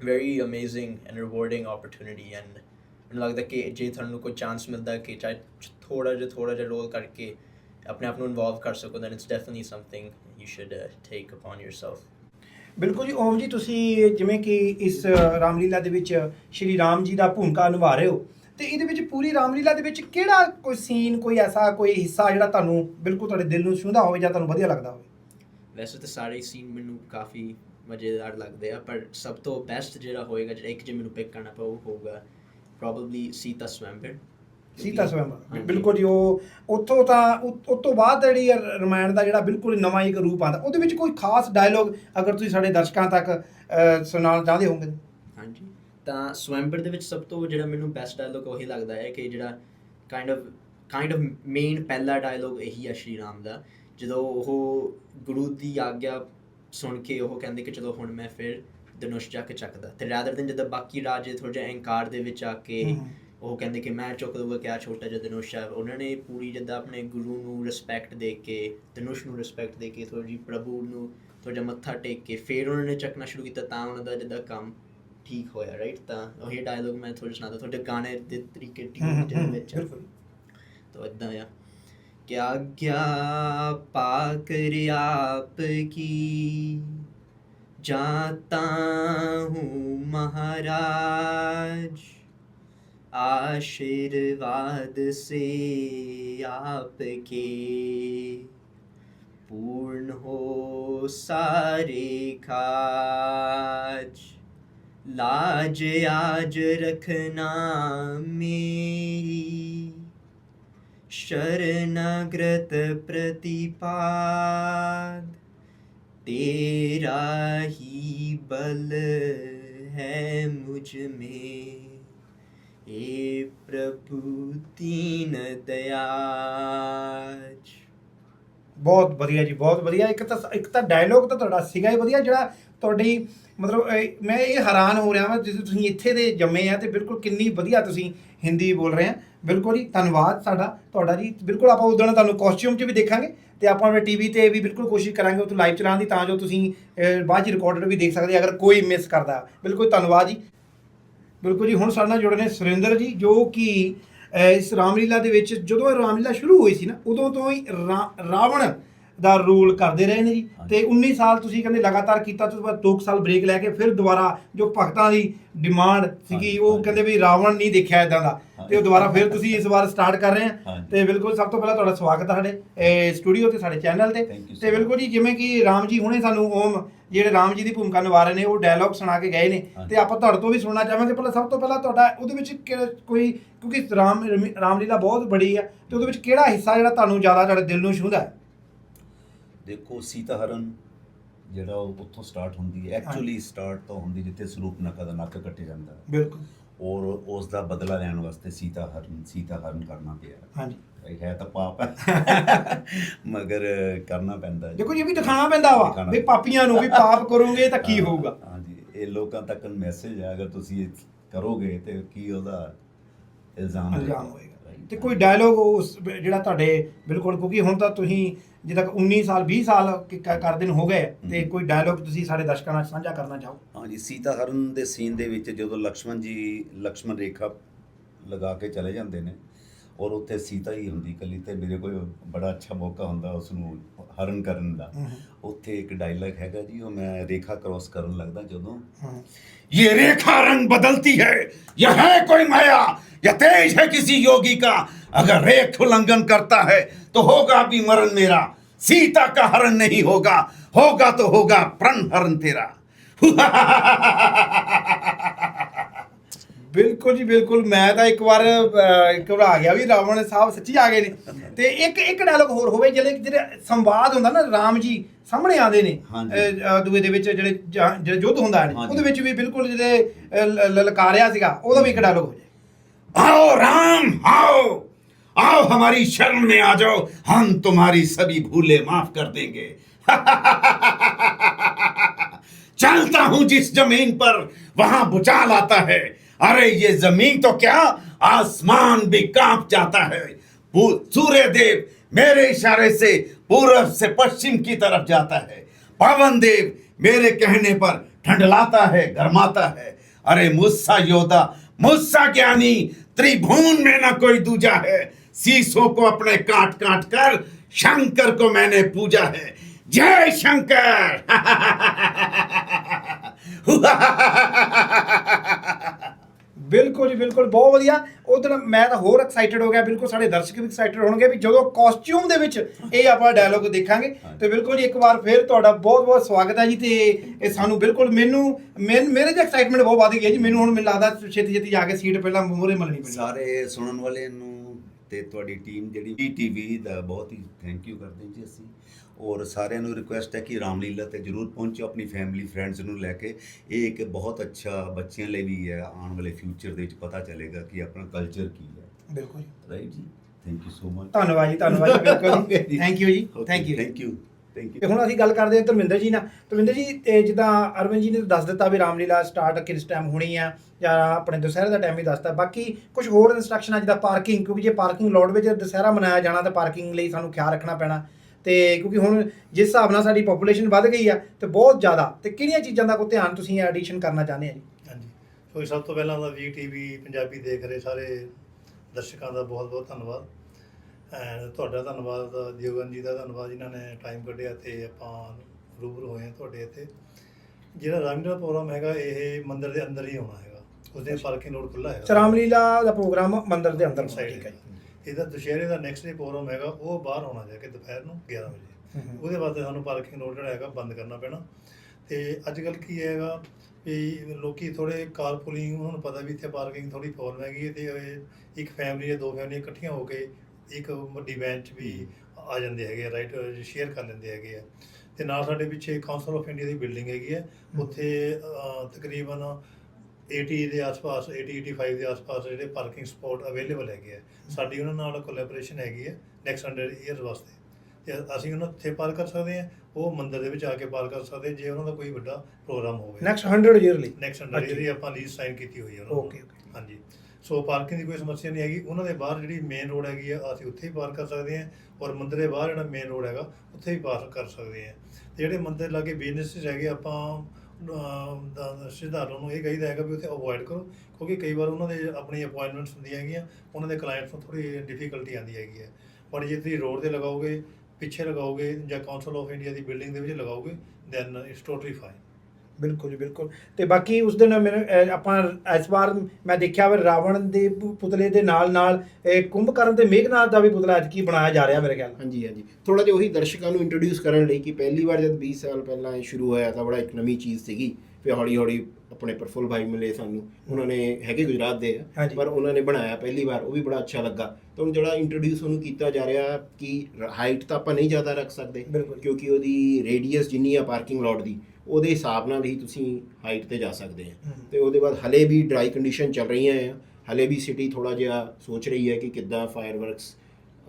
very amazing and rewarding opportunity and ਮੈਨੂੰ ਲੱਗਦਾ ਕਿ ਜੇ ਤੁਹਾਨੂੰ ਕੋਈ chance ਮਿਲਦਾ ਕਿ ਚਾਹੇ ਥੋੜਾ ਜਿਹਾ ਥੋੜਾ ਜਿਹਾ ਰੋਲ ਕਰਕੇ ਆਪਣੇ ਆਪ ਨੂੰ ਇਨਵੋਲਵ ਕਰ ਸਕੋ then it's definitely something you should uh, take upon yourself ਬਿਲਕੁਲ ਜੀ ਓਮ ਜੀ ਤੁਸੀਂ ਜਿਵੇਂ ਕਿ ਇਸ ਰਾਮਲੀਲਾ ਦੇ ਵਿੱਚ ਸ਼੍ਰੀ ਰਾਮ ਜੀ ਦਾ ਭੂਮਿਕਾ ਨਿਭਾ ਰਹੇ ਹੋ, ਤੇ ਇਹਦੇ ਵਿੱਚ ਪੂਰੀ ਰਾਮਲੀਲਾ ਦੇ ਵਿੱਚ ਕਿਹੜਾ ਕੋਈ ਸੀਨ ਕੋਈ ਐਸਾ ਕੋਈ ਹਿੱਸਾ ਜਿਹੜਾ ਤੁਹਾਨੂੰ ਬਿਲਕੁਲ ਤੁਹਾਡੇ ਦਿਲ ਨੂੰ ਛੂੰਹਦਾ ਹੋਵੇ ਜਾਂ ਤੁਹਾਨੂੰ ਵਧੀਆ ਲੱਗਦਾ ਹੋਵੇ? ਵੈਸੇ ਤਾਂ ਸਾਰੇ ਸੀਨ ਮੈਨੂੰ ਕਾਫੀ ਮਜ਼ੇਦਾਰ ਲੱਗਦੇ ਆ, ਪਰ ਸਭ ਤੋਂ ਬੈਸਟ ਜਿਹੜਾ ਹੋਏਗਾ, ਜਿਹੜਾ ਇੱਕ ਜੇ ਮੈਨੂੰ ਪਿਕ ਕਰਨਾ ਪਊ, ਹੋਊਗਾ ਪ੍ਰੋਬਬਲੀ ਸੀਤਾ ਸਵੈਂਬਰ। ਸੀਤਾ ਸਵੈਂਬਰ ਹਾਂਜੀ। ਬਿਲਕੁਲ ਜੀ ਉਹ ਉੱਥੋਂ ਤਾਂ ਉਹ ਉਸ ਤੋਂ ਬਾਅਦ ਜਿਹੜੀ ਰਮਾਇਣ ਦਾ ਜਿਹੜਾ ਬਿਲਕੁਲ ਨਵਾਂ ਇੱਕ ਰੂਪ ਆਉਂਦਾ ਉਹਦੇ ਵਿੱਚ ਕੋਈ ਖਾਸ ਡਾਇਲੋਗ ਅਗਰ ਤੁਸੀਂ ਸਾਡੇ ਦਰਸ਼ਕਾਂ ਤੱਕ ਸੁਣਾਉਣਾ ਚਾਹੁੰਦੇ ਹੋਗੇ ਹਾਂਜੀ। ਤਾਂ ਸਵੈਂਬਰ ਦੇ ਵਿੱਚ ਸਭ ਤੋਂ ਜਿਹੜਾ ਮੈਨੂੰ ਬੈਸਟ ਡਾਇਲੋਗ ਉਹੀ ਲੱਗਦਾ ਹੈ ਕਿ ਜਿਹੜਾ kind of kind of main ਪਹਿਲਾ ਡਾਇਲੋਗ ਇਹੀ ਹੈ ਸ਼੍ਰੀ ਰਾਮ ਦਾ। ਜਦੋਂ ਉਹ ਗੁਰੂ ਦੀ ਆਗਿਆ ਸੁਣ ਕੇ ਉਹ ਕਹਿੰਦੇ ਕਿ ਚਲੋ ਹੁਣ ਮੈਂ ਫਿਰ ਧਨੁਸ਼ ਜਾ ਕੇ ਚੱਕਦਾ। ਤੇ ਰਾਦਰ ਦਿਨ ਜਦੋਂ ਬਾਕੀ ਰਾਜੇ ਥੋੜਾ ਜਿਹਾ ਅਹੰਕਾਰ ਦੇ ਵਿੱਚ ਆ ਕੇ। ਉਹ ਕਹਿੰਦੇ ਕਿ ਮੈਂ ਚੁੱਕ ਦਊਗਾ ਕਿਆ ਛੋਟਾ ਜਿਹਾ ਧਨੁਸ਼ ਆ। ਉਹਨਾਂ ਨੇ ਪੂਰੀ ਜਿੱਦਾਂ ਆਪਣੇ ਗੁਰੂ ਨੂੰ ਰਿਸਪੈਕਟ ਦੇ ਕੇ ਧਨੁਸ਼ ਨੂੰ ਰਿਸਪੈਕਟ ਦੇ ਕੇ ਥੋੜੀ ਪ੍ਰਭੂ ਨੂੰ ਥੋੜਾ ਮੱਥਾ ਟੇਕ ਕੇ ਫਿਰ ਉਹਨਾਂ ਨੇ ਚੱਕਣਾ ਸ਼ੁਰੂ ਕੀਤਾ ਤਾਂ ਉਹਨਾਂ ਦਾ ਜਿੱਦਾਂ ਕੰਮ ਠੀਕ ਹੋਇਆ ਰਾਈਟ ਤਾਂ ਉਹ ਇਹ ਡਾਇਲੋਗ ਮੈਂ ਥੋੜਾ ਸੁਣਾਦਾ ਤੁਹਾਡੇ ਗਾਣੇ ਦੇ ਤਰੀਕੇ ਟਿਊਨ ਦੇ ਵਿੱਚ ਤਾਂ ਇਦਾਂ ਆ। ਕਿਆ ਪਾ ਪਾਕਰ ਆਪ ਕੀ? ਜਾਤਾ ਹੂੰ ਮਹਾਰਾਜ। आशीर्वाद से आपके। पूर्ण हो सारे काज। लाज आज रखना मेरी। शरणागत प्रतिपाद। तेरा ही बल है मुझमें। એ ਪ੍ਰਭੂ ਦੀਨ ਦયાਜ ਬਹੁਤ ਵਧੀਆ ਜੀ, ਬਹੁਤ ਵਧੀਆ। ਇੱਕ ਤਾਂ ਇੱਕ ਤਾਂ ਡਾਇਲੋਗ ਤਾਂ ਤੁਹਾਡਾ ਸੀਗਾ ਹੀ ਵਧੀਆ, ਜਿਹੜਾ ਤੁਹਾਡੀ ਮਤਲਬ, ਇਹ- ਮੈਂ ਇਹ ਹੈਰਾਨ ਹੋ ਰਿਹਾ ਵਾਂ ਜਦੋਂ ਤੁਸੀਂ ਇੱਥੇ ਦੇ ਜੰਮੇ ਆ ਤੇ ਬਿਲਕੁਲ ਕਿੰਨੀ ਵਧੀਆ ਤੁਸੀਂ ਹਿੰਦੀ ਬੋਲ ਰਹੇ ਆ। ਬਿਲਕੁਲ ਜੀ, ਧੰਨਵਾਦ ਸਾਡਾ, ਤੁਹਾਡਾ ਜੀ। ਬਿਲਕੁਲ ਆਪਾਂ ਉਦੋਂ ਤੁਹਾਨੂੰ ਕਾਸਟਿਊਮ 'ਚ ਵੀ ਦੇਖਾਂਗੇ ਤੇ ਆਪਾਂ ਆਪਣੇ ਟੀਵੀ ਤੇ ਵੀ ਬਿਲਕੁਲ ਕੋਸ਼ਿਸ਼ ਕਰਾਂਗੇ ਉਹ ਤੋਂ ਲਾਈਵ ਚਲਾਉਣ ਦੀ, ਤਾਂ ਜੋ ਤੁਸੀਂ ਬਾਅਦ 'ਚ ਰਿਕਾਰਡਡ ਵੀ ਦੇਖ ਸਕਦੇ ਅਗਰ ਕੋਈ ਮਿਸ ਕਰਦਾ। ਬਿਲਕੁਲ ਧੰਨਵਾਦ ਜੀ। ਬਿਲਕੁਲ ਜੀ ਹੁਣ ਸਾਡੇ ਨਾਲ ਜੁੜੇ ਨੇ ਸੁਰਿੰਦਰ ਜੀ ਜੋ ਕਿ ਇਸ ਰਾਮਲੀਲਾ ਦੇ ਵਿੱਚ ਜਦੋਂ ਇਹ ਰਾਮਲੀਲਾ ਸ਼ੁਰੂ ਹੋਈ ਸੀ ਨਾ ਉਦੋਂ ਤੋਂ ਹੀ ਰਾਵਣ ਦਾ ਰੋਲ ਕਰਦੇ ਰਹੇ ਨੇ ਜੀ। ਤੇ 19 ਸਾਲ ਤੁਸੀਂ ਕਹਿੰਦੇ ਲਗਾਤਾਰ ਕੀਤਾ ਤੇ ਬਾਅਦ 2 ਸਾਲ ਬ੍ਰੇਕ ਲੈ ਕੇ ਫਿਰ ਦੁਬਾਰਾ ਜੋ ਭਗਤਾਂ ਦੀ ਡਿਮਾਂਡ ਸੀਗੀ ਉਹ। ਕਹਿੰਦੇ ਵੀ ਰਾਵਣ ਨਹੀਂ ਦੇਖਿਆ ਇਦਾਂ ਦਾ। ਤੇ ਉਹ ਦੁਬਾਰਾ ਫਿਰ ਤੁਸੀਂ ਇਸ ਵਾਰ ਸਟਾਰਟ ਕਰ ਰਹੇ ਆ। ਤੇ ਬਿਲਕੁਲ ਸਭ ਤੋਂ ਪਹਿਲਾਂ ਤੁਹਾਡਾ ਸਵਾਗਤ ਹੈ ਸਾਡੇ ਸਟੂਡੀਓ ਤੇ ਸਾਡੇ ਚੈਨਲ ਤੇ। ਤੇ ਬਿਲਕੁਲ ਜੀ ਜਿਵੇਂ ਕਿ ਰਾਮ ਜੀ ਹੁਣੇ ਸਾਨੂੰ ਓਮ ਜਿਹੜੇ ਰਾਮ ਜੀ ਦੀ ਭੂਮਿਕਾ ਨਿਭਾ ਰਹੇ ਨੇ ਉਹ ਡਾਇਲੌਗ ਸੁਣਾ ਕੇ ਗਏ ਨੇ। ਤੇ ਆਪਾਂ ਤੁਹਾਡੇ ਤੋਂ ਵੀ ਸੁਣਨਾ ਚਾਹਾਂਗੇ। ਪਹਿਲਾਂ ਸਭ ਤੋਂ ਪਹਿਲਾਂ ਤੁਹਾਡਾ ਉਹਦੇ ਵਿੱਚ ਕੋਈ ਕਿਉਂਕਿ ਰਾਮ ਰਾਮਲੀਲਾ ਬਹੁਤ ਬੜੀ ਆ ਤੇ ਉਹਦੇ ਵਿੱਚ ਕਿਹੜਾ ਹਿੱਸਾ ਜਿਹੜਾ ਤੁਹਾਨੂੰ ਜ਼ਿਆਦਾ ਤੁਹਾਡੇ ਦਿਲ ਨੂੰ ਛੂਹਦਾ ਹੈ? ਦੇਖੋ ਸੀਤਾ ਹਰਨ ਜਿਹੜਾ ਉਹ ਉੱਥੋਂ ਸਟਾਰਟ ਹੁੰਦੀ ਹੈ। ਐਕਚੁਅਲੀ ਸਟਾਰਟ ਤੋਂ ਹੁੰਦੀ ਜਿੱਥੇ ਸਰੂਪ ਨਕਾ ਦਾ ਨੱਕ ਕੱਟੇ ਜਾਂਦਾ। ਬਿਲਕੁਲ। ਔਰ ਉਸ ਦਾ ਬਦਲਾ ਲੈਣ ਵਾਸਤੇ ਸੀਤਾ ਹਰਨ ਸੀਤਾ ਹਰਨ ਕਰਨਾ ਪਿਆ। ਹਾਂਜੀ। ਇਹ ਹੈ ਤਾਂ ਪਾਪ ਹੈ ਮਗਰ ਕਰਨਾ ਪੈਂਦਾ। ਦੇਖੋ ਜੀ ਇਹ ਵੀ ਦਿਖਾਣਾ ਪੈਂਦਾ ਵਾ ਵੀ ਪਾਪੀਆਂ ਨੂੰ ਵੀ ਪਾਪ ਕਰੋਗੇ ਤਾਂ ਕੀ ਹੋਊਗਾ ਹਾਂਜੀ ਇਹ ਲੋਕਾਂ ਤੱਕ ਮੈਸੇਜ ਹੈ ਅਗਰ ਤੁਸੀਂ ਇਹ ਕਰੋਗੇ ਤੇ ਕੀ ਉਹਦਾ ਇਲਜ਼ਾਮ ਹੋਏਗਾ? ਤੇ ਕੋਈ ਡਾਇਲੋਗ ਉਸ ਜਿਹੜਾ ਤੁਹਾਡੇ ਬਿਲਕੁਲ ਕਿਉਂਕਿ ਹੁਣ ਤਾਂ ਤੁਸੀਂ ਜਿੱਦਾਂ ਕਿ 19 ਸਾਲ 20 ਸਾਲ ਕਰਦੇ ਨੂੰ ਹੋ ਗਏ ਤੇ। ਕੋਈ ਡਾਇਲੋਗ ਤੁਸੀਂ ਸਾਡੇ ਦਰਸ਼ਕਾਂ ਨਾਲ ਸਾਂਝਾ ਕਰਨਾ ਚਾਹੋ ਹਾਂਜੀ ਸੀਤਾ ਹਰਨ ਦੇ ਸੀਨ ਦੇ ਵਿੱਚ ਜਦੋਂ ਲਕਸ਼ਮਣ ਜੀ ਲਕਸ਼ਮਣ ਰੇਖਾ ਲਗਾ ਕੇ ਚਲੇ ਜਾਂਦੇ ਨੇ ਔਰ ਉੱਥੇ ਸੀਤਾ ਹੀ ਹੁੰਦੀ ਕੱਲੀ ਤੇ ਮੇਰੇ ਕੋਲ ਬੜਾ ਅੱਛਾ ਮੌਕਾ ਹੁੰਦਾ ਉਸ ਨੂੰ ਹਰਨ ਕਰਨ ਦਾ ਉੱਥੇ ਇੱਕ ਡਾਇਲੌਗ ਹੈਗਾ ਜੀ ਉਹ ਮੈਂ ਰੇਖਾ ਕ੍ਰੋਸ ਕਰਨ ਲੱਗਦਾ ਜਦੋਂ ਹਾਂ ये रेखा रंग बदलती है यह है कोई माया या तेज है किसी योगी का अगर रेख उल्लंघन करता है तो होगा भी मरण मेरा सीता का हरण नहीं होगा होगा तो होगा प्रण हरण तेरा ਬਿਲਕੁਲ ਜੀ ਬਿਲਕੁਲ ਮੈਂ ਤਾਂ ਇੱਕ ਵਾਰ ਅਹ, ਘਬਰਾ ਗਿਆ ਵੀ ਰਾਵਣ ਸਾਹਿਬ ਸੱਚੀ ਆ ਗਏ ਨੇ ਤੇ ਇੱਕ ਇੱਕ ਡਾਇਲੌਗ ਹੋਰ ਹੋਵੇ ਜਿਹੜੇ ਜਿਹੜੇ ਸੰਵਾਦ ਹੁੰਦਾ ਨਾ ਰਾਮ ਜੀ ਸਾਹਮਣੇ ਆਉਂਦੇ ਨੇ ਹਾਂਜੀ। ਅਹ, ਅਹ, ਦੂਏ ਦੇ ਵਿੱਚ ਜਿਹੜੇ ਜਾਂ- ਜਿਹੜਾ ਯੁੱਧ ਹੁੰਦਾ ਹੈ ਹਾਂਜੀ। ਉਹਦੇ ਵਿੱਚ ਵੀ ਬਿਲਕੁਲ ਜਿਹੜੇ ਅਹ, ਲ- ਲਲਕਾਰਿਆ ਸੀਗਾ ਉਹਦਾ ਵੀ ਇੱਕ ਡਾਇਲੌਗ ਹੋ ਜਾਏ आओ राम आओ आओ हमारी शरण में आ जाओ हम तुम्हारी सभी भूले माफ कर देंगे चलता हूं जिस जमीन पर वहां भूचाल आता है अरे ये ज़मीन तो क्या? आसमान भी काँप जाता है। सूर्य देव मेरे इशारे से पूरब से पश्चिम की तरफ़ जाता है। पवन देव मेरे कहने पर ठंडलाता है, गरमाता है। अरे मुस्सा योद्धा मुस्सा ज्ञानी, त्रिभुवन में ना कोई दूजा है। शीशों को अपने काट काट कर शंकर को मैंने पूजा है। जय शंकर! ਬਿਲਕੁਲ ਜੀ ਬਿਲਕੁਲ ਬਹੁਤ ਵਧੀਆ। ਉਧਰ ਮੈਂ ਤਾਂ ਹੋਰ ਐਕਸਾਈਟਡ ਹੋ ਗਿਆ ਬਿਲਕੁਲ ਸਾਡੇ ਦਰਸ਼ਕ ਵੀ ਐਕਸਾਈਟਡ ਹੋਣਗੇ ਵੀ ਜਦੋਂ ਕਾਸਟਿਊਮ ਦੇ ਵਿੱਚ ਇਹ ਆਪਾਂ ਡਾਇਲੋਗ ਦੇਖਾਂਗੇ ਤੇ ਬਿਲਕੁਲ ਜੀ ਇੱਕ ਵਾਰ ਫਿਰ ਤੁਹਾਡਾ ਬਹੁਤ ਬਹੁਤ ਸਵਾਗਤ ਹੈ ਜੀ ਤੇ ਇਹ ਸਾਨੂੰ ਬਿਲਕੁਲ ਮੈਨੂੰ ਮੈਨ- ਮੇਰੇ ਤੇ ਐਕਸਾਈਟਮੈਂਟ ਬਹੁਤ ਵੱਧ ਗਈ ਹੈ ਜੀ। ਮੈਨੂੰ ਹੁਣ ਮੈਨੂੰ ਲੱਗਦਾ ਛੇਤੀ ਛੇਤੀ ਜਾ ਕੇ ਸੀਟ ਪਹਿਲਾਂ ਮੂਹਰੇ ਮਿਲਣੀ ਪੈਣੀ। ਸਾਰੇ ਸੁਣਨ ਵਾਲੇ ਨੂੰ ਤੇ ਤੁਹਾਡੀ ਟੀਮ ਜਿਹੜੀ ਟੀਵੀ ਦਾ ਬਹੁਤ ਹੀ ਥੈਂਕ ਯੂ ਕਰਦੇ ਜੀ ਅਸੀਂ। ਔਰ ਸਾਰਿਆਂ ਨੂੰ ਰਿਕੁਐਸਟ ਹੈ ਕਿ ਰਾਮਲੀਲਾ ਤੇ ਜਰੂਰ ਪਹੁੰਚੋ ਆਪਣੀ ਫੈਮਿਲੀ ਫਰੈਂਡਸ ਨੂੰ ਲੈ ਕੇ। ਇਹ ਇੱਕ ਬਹੁਤ ਅੱਛਾ ਬੱਚਿਆਂ ਲਈ ਵੀ ਹੈ ਆਉਣ ਵਾਲੇ ਫਿਊਚਰ ਦੇ ਵਿੱਚ ਪਤਾ ਚੱਲੇਗਾ ਕਿ ਆਪਣਾ ਕਲਚਰ ਕੀ ਹੈ। ਬਿਲਕੁਲ ਰਾਈਟ ਜੀ? ਥੈਂਕ ਯੂ ਸੋ ਮਚ ਧੰਨਵਾਦ ਜੀ ਧੰਨਵਾਦ ਜੀ ਬਿਲਕੁਲ ਜੀ। ਥੈਂਕ ਯੂ ਜੀ thank you thank you thank you ਹੁਣ ਅਸੀਂ ਗੱਲ ਕਰਦੇ ਹਾਂ ਧਰਮਿੰਦਰ ਜੀ ਨਾਲ। ਧਰਮਿੰਦਰ ਜੀ ਤੇ ਜਿੱਦਾਂ ਅਰਵਿੰਦ ਜੀ ਨੇ ਦੱਸ ਦਿੱਤਾ ਵੀ ਰਾਮਲੀਲਾ ਸਟਾਰਟ ਕਿਸ ਟਾਈਮ ਹੋਣੀ ਆ ਜਾਂ ਆਪਣੇ ਦੁਸਹਿਰੇ ਦਾ ਟਾਈਮ ਵੀ ਦੱਸਤਾ ਬਾਕੀ ਕੁਝ ਹੋਰ ਇਨਸਟਰਕਸ਼ਨਾਂ ਜਿੱਦਾਂ ਪਾਰਕਿੰਗ ਕਿਉਂਕਿ ਜੇ ਪਾਰਕਿੰਗ ਲੋਡ ਵਿੱਚ ਦੁਸਹਿਰਾ ਮਨਾਇਆ ਜਾਣਾ ਤਾਂ ਪਾਰਕਿੰਗ ਲਈ ਸਾਨੂੰ ਖਿਆਲ ਰੱਖਣਾ ਪੈਣਾ। ਤੇ ਕਿਉਂਕਿ ਹੁਣ ਜਿਸ ਹਿਸਾਬ ਨਾਲ ਸਾਡੀ ਪੋਪੂਲੇਸ਼ਨ ਵੱਧ ਗਈ ਆ ਤੇ ਬਹੁਤ ਜ਼ਿਆਦਾ। ਤੇ ਕਿਹੜੀਆਂ ਚੀਜ਼ਾਂ ਦਾ ਕੋਈ ਧਿਆਨ ਤੁਸੀਂ ਐਡੀਸ਼ਨ ਕਰਨਾ ਚਾਹੁੰਦੇ ਆ ਜੀ? ਹਾਂਜੀ। ਸੋ ਸਭ ਤੋਂ ਪਹਿਲਾਂ ਤਾਂ ਵੀ ਟੀਵੀ ਪੰਜਾਬੀ ਦੇਖ ਰਹੇ ਸਾਰੇ ਦਰਸ਼ਕਾਂ ਦਾ ਬਹੁਤ ਬਹੁਤ ਧੰਨਵਾਦ। ਤੁਹਾਡਾ ਧੰਨਵਾਦ ਦਿਓਗਨ ਜੀ ਦਾ ਧੰਨਵਾਦ ਜਿਨ੍ਹਾਂ ਨੇ ਟਾਈਮ ਕੱਢਿਆ ਤੇ ਆਪਾਂ ਰੂਬਰੂ ਹੋਏ ਹਾਂ ਤੁਹਾਡੇ ਇੱਥੇ। ਜਿਹੜਾ ਰਾਮਲੀਲਾ ਪ੍ਰੋਗਰਾਮ ਹੈਗਾ ਇਹ ਮੰਦਿਰ ਦੇ ਅੰਦਰ ਹੀ ਹੋਣਾ ਹੈਗਾ। ਉਸ ਦਿਨ ਪਾਰਕਿੰਗ ਲੋਡ ਖੁੱਲਾ ਹੈਗਾ। ਰਾਮਲੀਲਾ ਦਾ ਪ੍ਰੋਗਰਾਮ ਮੰਦਿਰ ਦੇ ਅੰਦਰ ਠੀਕ ਹੈ ਜੀ। ਇਹਦਾ ਦੁਸ਼ਹਿਰੇ ਦਾ ਨੈਕਸਟ ਡੇ ਪ੍ਰੋਗਰਾਮ ਹੈਗਾ ਉਹ ਬਾਹਰ ਹੋਣਾ ਜਾ ਕੇ ਦੁਪਹਿਰ ਨੂੰ 11 ਵਜੇ। ਉਹਦੇ ਵਾਸਤੇ ਸਾਨੂੰ ਪਾਰਕਿੰਗ ਲੋਡ ਜਿਹੜਾ ਹੈਗਾ ਬੰਦ ਕਰਨਾ ਪੈਣਾ। ਤੇ ਅੱਜ ਕੱਲ ਕੀ ਹੈਗਾ ਵੀ ਲੋਕੀ ਥੋੜੇ ਕਾਰਪੂਲਿੰਗ ਉਹਨਾਂ ਨੂੰ ਪਤਾ ਵੀ ਇੱਥੇ ਪਾਰਕਿੰਗ ਥੋੜੀ ਪ੍ਰੋਬਲਮ ਹੈਗੀ ਹੈ ਤੇ ਇੱਕ ਫੈਮਿਲੀ ਜਾਂ ਦੋ ਫੈਮਲੀਆਂ ਇਕੱਠੀਆਂ ਹੋ ਕੇ ਇੱਕ ਵੱਡੀ ਵੈਨ 'ਚ ਵੀ ਆ ਜਾਂਦੇ ਹੈਗੇ ਰਾਈਟ ਸ਼ੇਅਰ ਕਰ ਲੈਂਦੇ ਹੈਗੇ ਆ। ਤੇ ਨਾਲ ਸਾਡੇ ਪਿੱਛੇ ਕਾਉਂਸਲ ਆਫ ਇੰਡੀਆ ਦੀ ਬਿਲਡਿੰਗ ਹੈਗੀ ਹੈ। ਉੱਥੇ ਤਕਰੀਬਨ 80 ਦੇ ਆਸ-ਪਾਸ 80 85 ਦੇ ਆਸ-ਪਾਸ ਜਿਹੜੇ ਪਾਰਕਿੰਗ ਸਪੌਟ ਅਵੇਲੇਬਲ ਹੈਗੇ ਆ ਸਾਡੀ ਉਹਨਾਂ ਨਾਲ ਕੋਲੈਬੋਰੇਸ਼ਨ ਹੈਗੀ ਹੈ ਨੈਕਸਟ 100 ਇਅਰ ਵਾਸਤੇ। ਤੇ ਅਸੀਂ ਉਹਨਾਂ ਉੱਥੇ ਪਾਰ ਕਰ ਸਕਦੇ ਹਾਂ ਉਹ ਮੰਦਿਰ ਦੇ ਵਿੱਚ ਆ ਕੇ ਪਾਰ ਕਰ ਸਕਦੇ ਜੇ ਉਹਨਾਂ ਦਾ ਕੋਈ ਵੱਡਾ ਪ੍ਰੋਗਰਾਮ ਹੋਵੇ। ਨੈਕਸਟ 100 ਈਅਰ ਲਈ ਨੈਕਸਟ ਅੱਛਾ। ਅੰਡਰ ਜਿਹੜੀ ਆਪਾਂ ਲੀਜ਼ ਸਾਈਨ ਕੀਤੀ ਹੋਈ ਹੈ ਉਹਨਾਂ ਓਕੇ ਓਕੇ ਹਾਂਜੀ। ਸੋ ਪਾਰਕਿੰਗ ਦੀ ਕੋਈ ਸਮੱਸਿਆ ਨਹੀਂ ਹੈਗੀ ਉਹਨਾਂ ਦੇ ਬਾਹਰ ਜਿਹੜੀ ਮੇਨ ਰੋਡ ਹੈਗੀ ਆ ਅਸੀਂ ਉੱਥੇ ਹੀ ਪਾਰ ਕਰ ਸਕਦੇ ਹਾਂ ਔਰ ਮੰਦਿਰ ਦੇ ਬਾਹਰ ਜਿਹੜਾ ਮੇਨ ਰੋਡ ਹੈਗਾ ਉੱਥੇ ਵੀ ਪਾਰ ਕਰ ਸਕਦੇ ਹਾਂ। ਤੇ ਜਿਹੜੇ ਮੰਦਿਰ ਲਾਗੇ ਬਿਜ਼ਨੈਸ ਹੈਗੇ ਆਪਾਂ ਅਹ, ਸ਼ਰਧਾਲੂਆਂ ਨੂੰ ਇਹ ਕਹੀਦਾ ਹੈਗਾ ਵੀ ਉੱਥੇ ਅਵੋਇਡ ਕਰੋ ਕਿਉਂਕਿ ਕਈ ਵਾਰ ਉਹਨਾਂ ਦੇ ਆਪਣੀ ਅਪਾਇੰਟਮੈਂਟਸ ਹੁੰਦੀਆਂ ਹੈਗੀਆਂ ਉਹਨਾਂ ਦੇ ਕਲਾਇੰਟਸ ਨੂੰ ਥੋੜੀ ਡਿਫਿਕਲਟੀ ਆਉਂਦੀ ਹੈਗੀ ਹੈ। ਪਰ ਜੇ ਤੁਸੀਂ ਰੋਡ ਤੇ ਲਗਾਓਗੇ ਪਿੱਛੇ ਲਗਾਓਗੇ ਜਾਂ ਕਾਉਂਸਲ ਆਫ ਇੰਡੀਆ ਦੀ ਬਿਲਡਿੰਗ ਦੇ ਵਿੱਚ ਲਗਾਓਗੇ ਦੈਨ ਇਟਸ ਟੋਟਲੀ ਫਾਈਨ ਬਿਲਕੁਲ ਜੀ ਬਿਲਕੁਲ। ਤੇ ਬਾਕੀ ਉਸ ਦਿਨ ਮੈਨੂੰ ਆਪਾਂ ਇਸ ਵਾਰ ਮੈਂ ਦੇਖਿਆ ਵੀ ਰਾਵਣ ਦੇ ਪੁਤਲੇ ਦੇ ਨਾਲ ਨਾਲ ਇਹ ਕੁੰਭਕਰਨ ਤੇ ਮੇਘਨਾਥ ਦਾ ਵੀ ਪੁਤਲਾ ਅੱਜ ਕੀ ਬਣਾਇਆ ਜਾ ਰਿਹਾ ਮੇਰੇ ਖਿਆਲ ਹਾਂਜੀ ਹਾਂਜੀ। ਥੋੜਾ ਜਿਹਾ ਉਹੀ ਦਰਸ਼ਕਾਂ ਨੂੰ ਇੰਟਰੋਡਿਊਸ ਕਰਨ ਲਈ ਕਿ ਪਹਿਲੀ ਵਾਰ ਜਦ 20 ਸਾਲ ਪਹਿਲਾਂ ਇਹ ਸ਼ੁਰੂ ਹੋਇਆ ਤਾਂ ਬੜਾ ਇੱਕ ਨਵੀਂ ਚੀਜ਼ ਸੀਗੀ ਫਿਰ ਹੌਲੀ ਹੌਲੀ ਆਪਣੇ ਪ੍ਰਫੁੱਲ ਭਾਈ ਮਿਲੇ ਸਾਨੂੰ। ਉਹਨਾਂ ਨੇ ਹੈਗੇ ਗੁਜਰਾਤ ਦੇ। ਪਰ ਉਹਨਾਂ ਨੇ ਬਣਾਇਆ ਪਹਿਲੀ ਵਾਰ ਉਹ ਵੀ ਬੜਾ ਅੱਛਾ ਲੱਗਾ। ਤਾਂ ਹੁਣ ਜਿਹੜਾ ਇੰਟਰੋਡਿਊਸ ਉਹਨੂੰ ਕੀਤਾ ਜਾ ਰਿਹਾ ਕਿ ਹਾਈਟ ਤਾਂ ਆਪਾਂ ਨਹੀਂ ਜ਼ਿਆਦਾ ਰੱਖ ਸਕਦੇ। ਕਿਉਂਕਿ ਉਹਦੀ ਰੇਡੀਅਸ ਜਿੰਨੀ ਆ ਪਾਰਕਿੰਗ ਲੋਟ ਦੀ ਉਹਦੇ ਹਿਸਾਬ ਨਾਲ ਹੀ ਤੁਸੀਂ ਹਾਈਟ ਤੇ ਜਾ ਸਕਦੇ ਆ। ਤੇ ਉਹਦੇ ਬਾਅਦ ਹਲੇ ਵੀ ਡਰਾਈ ਕੰਡੀਸ਼ਨ ਚੱਲ ਰਹੀਆਂ ਆ। ਹਲੇ ਵੀ ਸਿਟੀ ਥੋੜਾ ਜਿਹਾ ਸੋਚ ਰਹੀ ਹੈ ਕਿ ਕਿੱਦਾਂ ਫਾਇਰਵਰਕਸ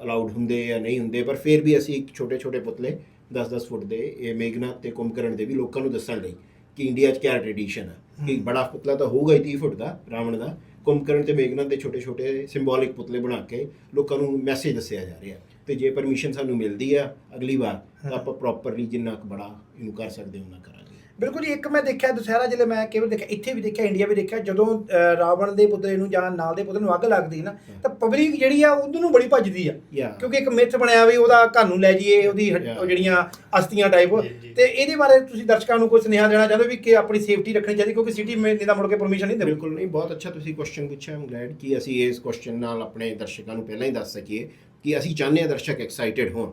ਅਲਾਉਡ ਹੁੰਦੇ ਜਾਂ ਨਹੀਂ ਹੁੰਦੇ ਪਰ ਫਿਰ ਵੀ ਅਸੀਂ ਇੱਕ ਛੋਟੇ ਛੋਟੇ ਪੁਤਲੇ 10-10 ਫੁੱਟ ਦੇ ਇਹ ਮੇਘਨਾਥ ਤੇ ਕੁੰਭਕਰਨ ਦੇ ਵੀ ਲੋਕਾਂ ਨੂੰ ਦੱਸਣ ਲਈ ਕਿ ਇੰਡੀਆ 'ਚ ਕਿਆ ਟ੍ਰੈਡੀਸ਼ਨ ਹੈ। ਕਿ। ਬੜਾ ਪੁਤਲਾ ਤਾਂ ਹੋਊਗਾ ਹੀ 30 ਫੁੱਟ ਦਾ ਰਾਵਣ ਦਾ। ਕੁੰਭਕਰਨ ਤੇ ਮੇਘਨਾਥ ਦੇ ਛੋਟੇ ਛੋਟੇ ਸਿੰਬੋਲਿਕ ਪੁਤਲੇ ਬਣਾ ਕੇ ਲੋਕਾਂ ਨੂੰ ਮੈਸੇਜ ਦੱਸਿਆ ਜਾ ਰਿਹਾ। ਤੇ ਜੇ ਪਰਮਿਸ਼ਨ ਸਾਨੂੰ ਮਿਲਦੀ ਆ ਅਗਲੀ ਵਾਰ ਤਾਂ। ਆਪਾਂ ਪ੍ਰੋਪਰਲੀ ਜਿੰਨਾ ਕੁ ਬੜਾ ਇਹਨੂੰ ਕਰ ਸਕਦੇ ਹਾਂ ਉਹਨਾਂ ਕਰਾਂਗੇ। ਬਿਲਕੁਲ ਜੀ ਇੱਕ ਮੈਂ ਦੇਖਿਆ ਦੁਸਹਿਰਾ ਜਿਹੜੇ ਮੈਂ ਕੇਵਲ ਦੇਖਿਆ ਇੱਥੇ ਵੀ ਦੇਖਿਆ ਇੰਡੀਆ ਵੀ ਦੇਖਿਆ ਜਦੋਂ ਰਾਵਣ ਦੇ ਪੁਤਲੇ ਨੂੰ ਜਾਂ ਨਾਲ ਦੇ ਪੁਤਲੇ ਨੂੰ ਅੱਗ ਲੱਗਦੀ ਨਾ ਤਾਂ ਪਬਲਿਕ ਜਿਹੜੀ ਆ ਉਧਰ ਨੂੰ ਬੜੀ ਭੱਜਦੀ ਆ। ਕਿਉਂਕਿ ਇੱਕ ਮਿੱਥ ਬਣਿਆ ਵੀ ਉਹਦਾ ਘਰ ਨੂੰ ਲੈ ਜਾਈਏ ਉਹਦੀ ਜਿਹੜੀਆਂ ਅਸਥੀਆਂ ਟਾਈਪ। ਤੇ ਇਹਦੇ ਬਾਰੇ ਤੁਸੀਂ ਦਰਸ਼ਕਾਂ ਨੂੰ ਕੋਈ ਸੁਨੇਹਾ ਦੇਣਾ ਚਾਹੁੰਦੇ ਹੋ ਵੀ ਕਿ ਆਪਣੀ ਸੇਫਟੀ ਰੱਖਣੀ ਚਾਹੀਦੀ ਕਿਉਂਕਿ ਸਿਟੀ ਮੇ ਨਹੀਂ ਤਾਂ ਮੁੜ ਕੇ ਪਰਮਿਸ਼ਨ ਨਹੀਂ ਦਿੰਦੇ? ਬਿਲਕੁਲ ਨਹੀਂ ਬਹੁਤ ਅੱਛਾ ਤੁਸੀਂ ਕੁਐਸਚਨ ਪੁੱਛਿਆ ਆਮ ਗਲੈਡ ਕਿ ਅਸੀਂ ਇਸ ਕੁਐਸਚਨ ਨਾਲ ਆਪਣੇ ਦਰਸ਼ਕਾਂ ਨੂੰ ਪਹਿਲਾਂ ਹੀ ਦੱਸ ਸਕੀਏ। ਕਿ ਅਸੀਂ ਚਾਹੁੰਦੇ ਹਾਂ ਦਰਸ਼ਕ ਐਕਸਾਈਟਿਡ ਹੋਣ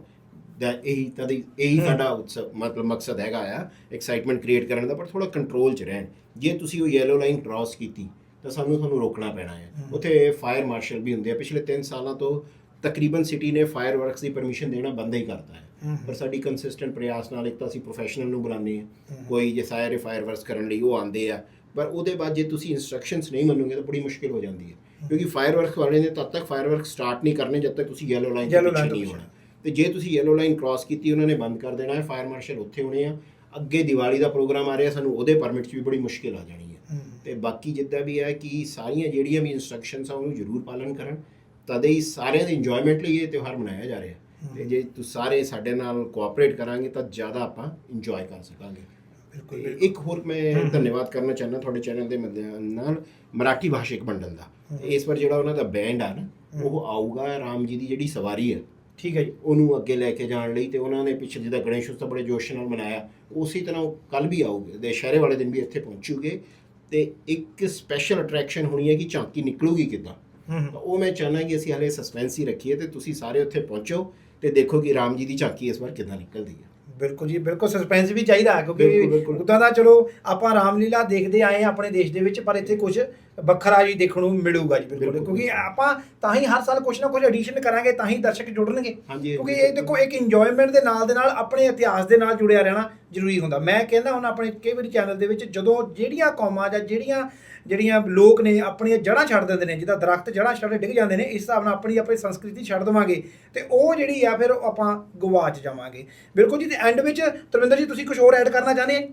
ਦਾ ਇਹੀ ਤਦ ਇਹੀ। ਸਾਡਾ ਉਤਸਵ ਮਤਲਬ ਮਕਸਦ ਹੈਗਾ ਆ ਐਕਸਾਈਟਮੈਂਟ ਕ੍ਰੀਏਟ ਕਰਨ ਦਾ ਪਰ ਥੋੜਾ ਕੰਟਰੋਲ ਚ ਰਹਿਣ ਜੇ ਤੁਸੀਂ ਉਹ ਯੈਲੋ ਲਾਈਨ ਕ੍ਰਾਸ ਕੀਤੀ ਤਾਂ ਸਾਨੂੰ ਤੁਹਾਨੂੰ ਰੋਕਣਾ ਪੈਣਾ ਹੈ ਹਮ। ਉੱਥੇ ਫਾਇਰ ਮਾਰਸ਼ਲ ਵੀ ਹੁੰਦੇ ਆ ਪਿਛਲੇ 3 ਸਾਲਾਂ ਤੋਂ ਤਕਰੀਬਨ ਸਿਟੀ ਨੇ ਫਾਇਰ ਵਰਕਸ ਦੀ ਪਰਮਿਸ਼ਨ ਦੇਣਾ ਬੰਦ ਹੀ ਕਰਤਾ ਹੈ। ਪਰ ਸਾਡੀ ਕੰਸਿਸਟੈਂਟ ਪ੍ਰਯਾਸ ਨਾਲ ਇੱਕ ਤਾਂ ਅਸੀਂ ਪ੍ਰੋਫੈਸ਼ਨਲ ਨੂੰ ਬੁਲਾਉਂਦੇ ਹਮ। ਕੋਈ ਜੇ ਸਾਰੇ ਫਾਇਰ ਵਰਕਸ ਕਰਨ ਲਈ ਉਹ ਆਉਂਦੇ ਆ ਪਰ ਉਹਦੇ ਬਾਅਦ ਜੇ ਤੁਸੀਂ ਇਨਸਟਰਕਸ਼ਨਸ ਨਹੀਂ ਮੰਨੋਗੇ ਤਾਂ ਬੜੀ ਮੁਸ਼ਕਿਲ ਹੋ ਜਾਂਦੀ ਹੈ ਕਿਉਂਕਿ ਫਾਇਰ ਵਰਕਸ ਵਾਲੇ ਨੇ ਤਦ ਤੱਕ ਫਾਇਰ ਵਰਕ ਸਟਾਰਟ ਨਹੀਂ ਕਰਨੇ ਜਦ ਤੱਕ ਤੁਸੀਂ ਯੈਲੋ ਲਾਈਨ ਤੋਂ ਪਿੱਛੇ ਨਹੀਂ। ਹੋਣਾ। ਤੇ ਜੇ ਤੁਸੀਂ ਯੈਲੋ ਲਾਈਨ ਕ੍ਰਾਸ ਕੀਤੀ ਉਹਨਾਂ ਨੇ ਬੰਦ ਕਰ ਦੇਣਾ ਹੈ ਫਾਇਰ ਮਾਰਸ਼ਲ ਉੱਥੇ ਹੋਣੇ ਆ। ਅੱਗੇ ਦੀਵਾਲੀ ਦਾ ਪ੍ਰੋਗਰਾਮ ਆ ਰਿਹਾ ਸਾਨੂੰ ਉਹਦੇ ਪਰਮਿਟਸ ਵੀ ਬੜੀ ਮੁਸ਼ਕਿਲ ਆ ਜਾਣੀ ਹੈ। ਤੇ ਬਾਕੀ ਜਿੱਦਾਂ ਵੀ ਹੈ ਕਿ ਸਾਰੀਆਂ ਜਿਹੜੀਆਂ ਵੀ ਇਨਸਟਰਕਸ਼ਨਸ ਆ ਉਹਨੂੰ ਜ਼ਰੂਰ ਪਾਲਣ ਕਰਨ। ਤਦੇ ਹੀ ਸਾਰਿਆਂ ਦੇ ਇੰਜੋਇਮੈਂਟ ਲਈ ਇਹ ਤਿਉਹਾਰ ਮਨਾਇਆ ਜਾ ਰਿਹਾ ਤੇ ਜੇ ਤੁਸੀਂ ਸਾਰੇ ਸਾਡੇ ਨਾਲ ਕੋਆਪਰੇਟ ਕਰਾਂਗੇ ਤਾਂ ਜ਼ਿਆਦਾ ਆਪਾਂ ਇੰਜੋਏ ਕਰ ਸਕਾਂਗੇ। ਬਿਲਕੁਲ ਇੱਕ ਹੋਰ ਮੈਂ ਧੰਨਵਾਦ ਕਰਨਾ ਚਾਹੁੰਦਾ ਤੁਹਾਡੇ ਚੈਨਲ ਦੇ ਨਾਲ ਮਰਾਠੀ ਭਾਸ਼ਿਕ ਮੰਡਲ ਦਾ। ਇਸ ਵਾਰ ਜਿਹੜਾ ਉਹਨਾਂ ਦਾ ਬੈਂਡ ਆ ਨਾ ਉਹ ਆਊਗਾ ਰਾਮ ਜੀ ਦੀ ਜਿਹੜੀ ਸਵਾਰੀ ਹੈ ਠੀਕ ਹੈ ਜੀ। ਉਹਨੂੰ ਅੱਗੇ ਲੈ ਕੇ ਜਾਣ ਲਈ ਤੇ ਉਹਨਾਂ ਨੇ ਪਿੱਛੇ ਜਿਹਦਾ ਗਣੇਸ਼ ਉਤਸਵ ਬੜੇ ਜੋਸ਼ ਨਾਲ ਮਨਾਇਆ ਉਸੇ ਤਰ੍ਹਾਂ ਉਹ ਕੱਲ ਵੀ ਆਊਗੇ ਦੁਸ਼ਹਿਰੇ ਵਾਲੇ ਦਿਨ ਵੀ ਇੱਥੇ ਪਹੁੰਚੂਗੇ। ਤੇ ਇੱਕ ਸਪੈਸ਼ਲ ਅਟਰੈਕਸ਼ਨ ਹੋਣੀ ਹੈ ਕਿ ਝਾਂਕੀ ਨਿਕਲੂਗੀ ਕਿੱਦਾਂ। ਉਹ ਮੈਂ ਚਾਹਨਾ ਕਿ ਅਸੀਂ ਹਲੇ ਸਸਪੈਂਸ ਹੀ ਰੱਖੀਏ ਤੇ ਤੁਸੀਂ ਸਾਰੇ ਉੱਥੇ ਪਹੁੰਚੋ ਤੇ ਦੇਖੋ ਕਿ ਰਾਮ ਜੀ ਦੀ ਝਾਂਕੀ ਇਸ ਵਾਰ ਕਿੱਦਾਂ ਨਿਕਲਦੀ ਹੈ ਬਿਲਕੁਲ ਜੀ ਬਿਲਕੁਲ ਸਸਪੈਂਸ ਵੀ ਚਾਹੀਦਾ ਕਿਉਂਕਿ। ਉਦਾਂ ਦਾ ਚਲੋ ਆਪਾਂ ਰਾਮਲੀਲਾ ਦੇਖਦੇ ਆਏ ਆਪਣੇ ਦੇਸ਼ ਦੇ ਵਿੱਚ ਪਰ ਇੱਥੇ ਕੁਝ ਵੱਖਰਾ ਜੀ ਦੇਖਣ ਨੂੰ ਮਿਲੂਗਾ ਜੀ ਬਿਲਕੁਲ। ਕਿਉਂਕਿ ਆਪਾਂ ਤਾਂ ਹੀ ਹਰ ਸਾਲ ਕੁਝ ਨਾ ਕੁਝ ਐਡੀਸ਼ਨ ਕਰਾਂਗੇ ਤਾਂ ਹੀ ਦਰਸ਼ਕ ਜੁੜਨਗੇ ਕਿਉਂਕਿ ਇਹ ਦੇਖੋ ਇੱਕ ਇੰਜੋਇਮੈਂਟ ਦੇ ਨਾਲ ਦੇ ਨਾਲ ਆਪਣੇ ਇਤਿਹਾਸ ਦੇ ਨਾਲ ਜੁੜਿਆ ਰਹਿਣਾ ਜ਼ਰੂਰੀ ਹੁੰਦਾ ਮੈਂ ਕਹਿੰਦਾ ਹੁਣ ਆਪਣੇ ਕਈ ਵਾਰੀ ਚੈਨਲ ਦੇ ਵਿੱਚ ਜਦੋਂ ਜਿਹੜੀਆਂ ਕੌਮਾਂ ਜਾਂ ਜਿਹੜੀਆਂ ਜਿਹੜੀਆਂ ਲੋਕ ਨੇ ਆਪਣੀਆਂ ਜੜ੍ਹਾਂ ਛੱਡ ਦਿੰਦੇ ਨੇ ਜਿੱਦਾਂ ਦਰਖਤ ਜੜ੍ਹਾਂ ਛੱਡ ਕੇ ਡਿੱਗ ਜਾਂਦੇ ਨੇ ਇਸ ਹਿਸਾਬ ਨਾਲ ਆਪਣੀ ਆਪਣੀ ਸੰਸਕ੍ਰਿਤੀ ਛੱਡ ਦੇਵਾਂਗੇ ਤੇ ਉਹ ਜਿਹੜੀ ਆ ਫਿਰ ਆਪਾਂ ਗਵਾਚ ਜਾਵਾਂਗੇ। ਬਿਲਕੁਲ ਜੀ ਤੇ ਐਂਡ ਵਿੱਚ ਤਰਵਿੰਦਰ ਜੀ ਤੁਸੀਂ ਕੁਝ ਹੋਰ ਐਡ ਕਰਨਾ ਚਾਹੁੰਦੇ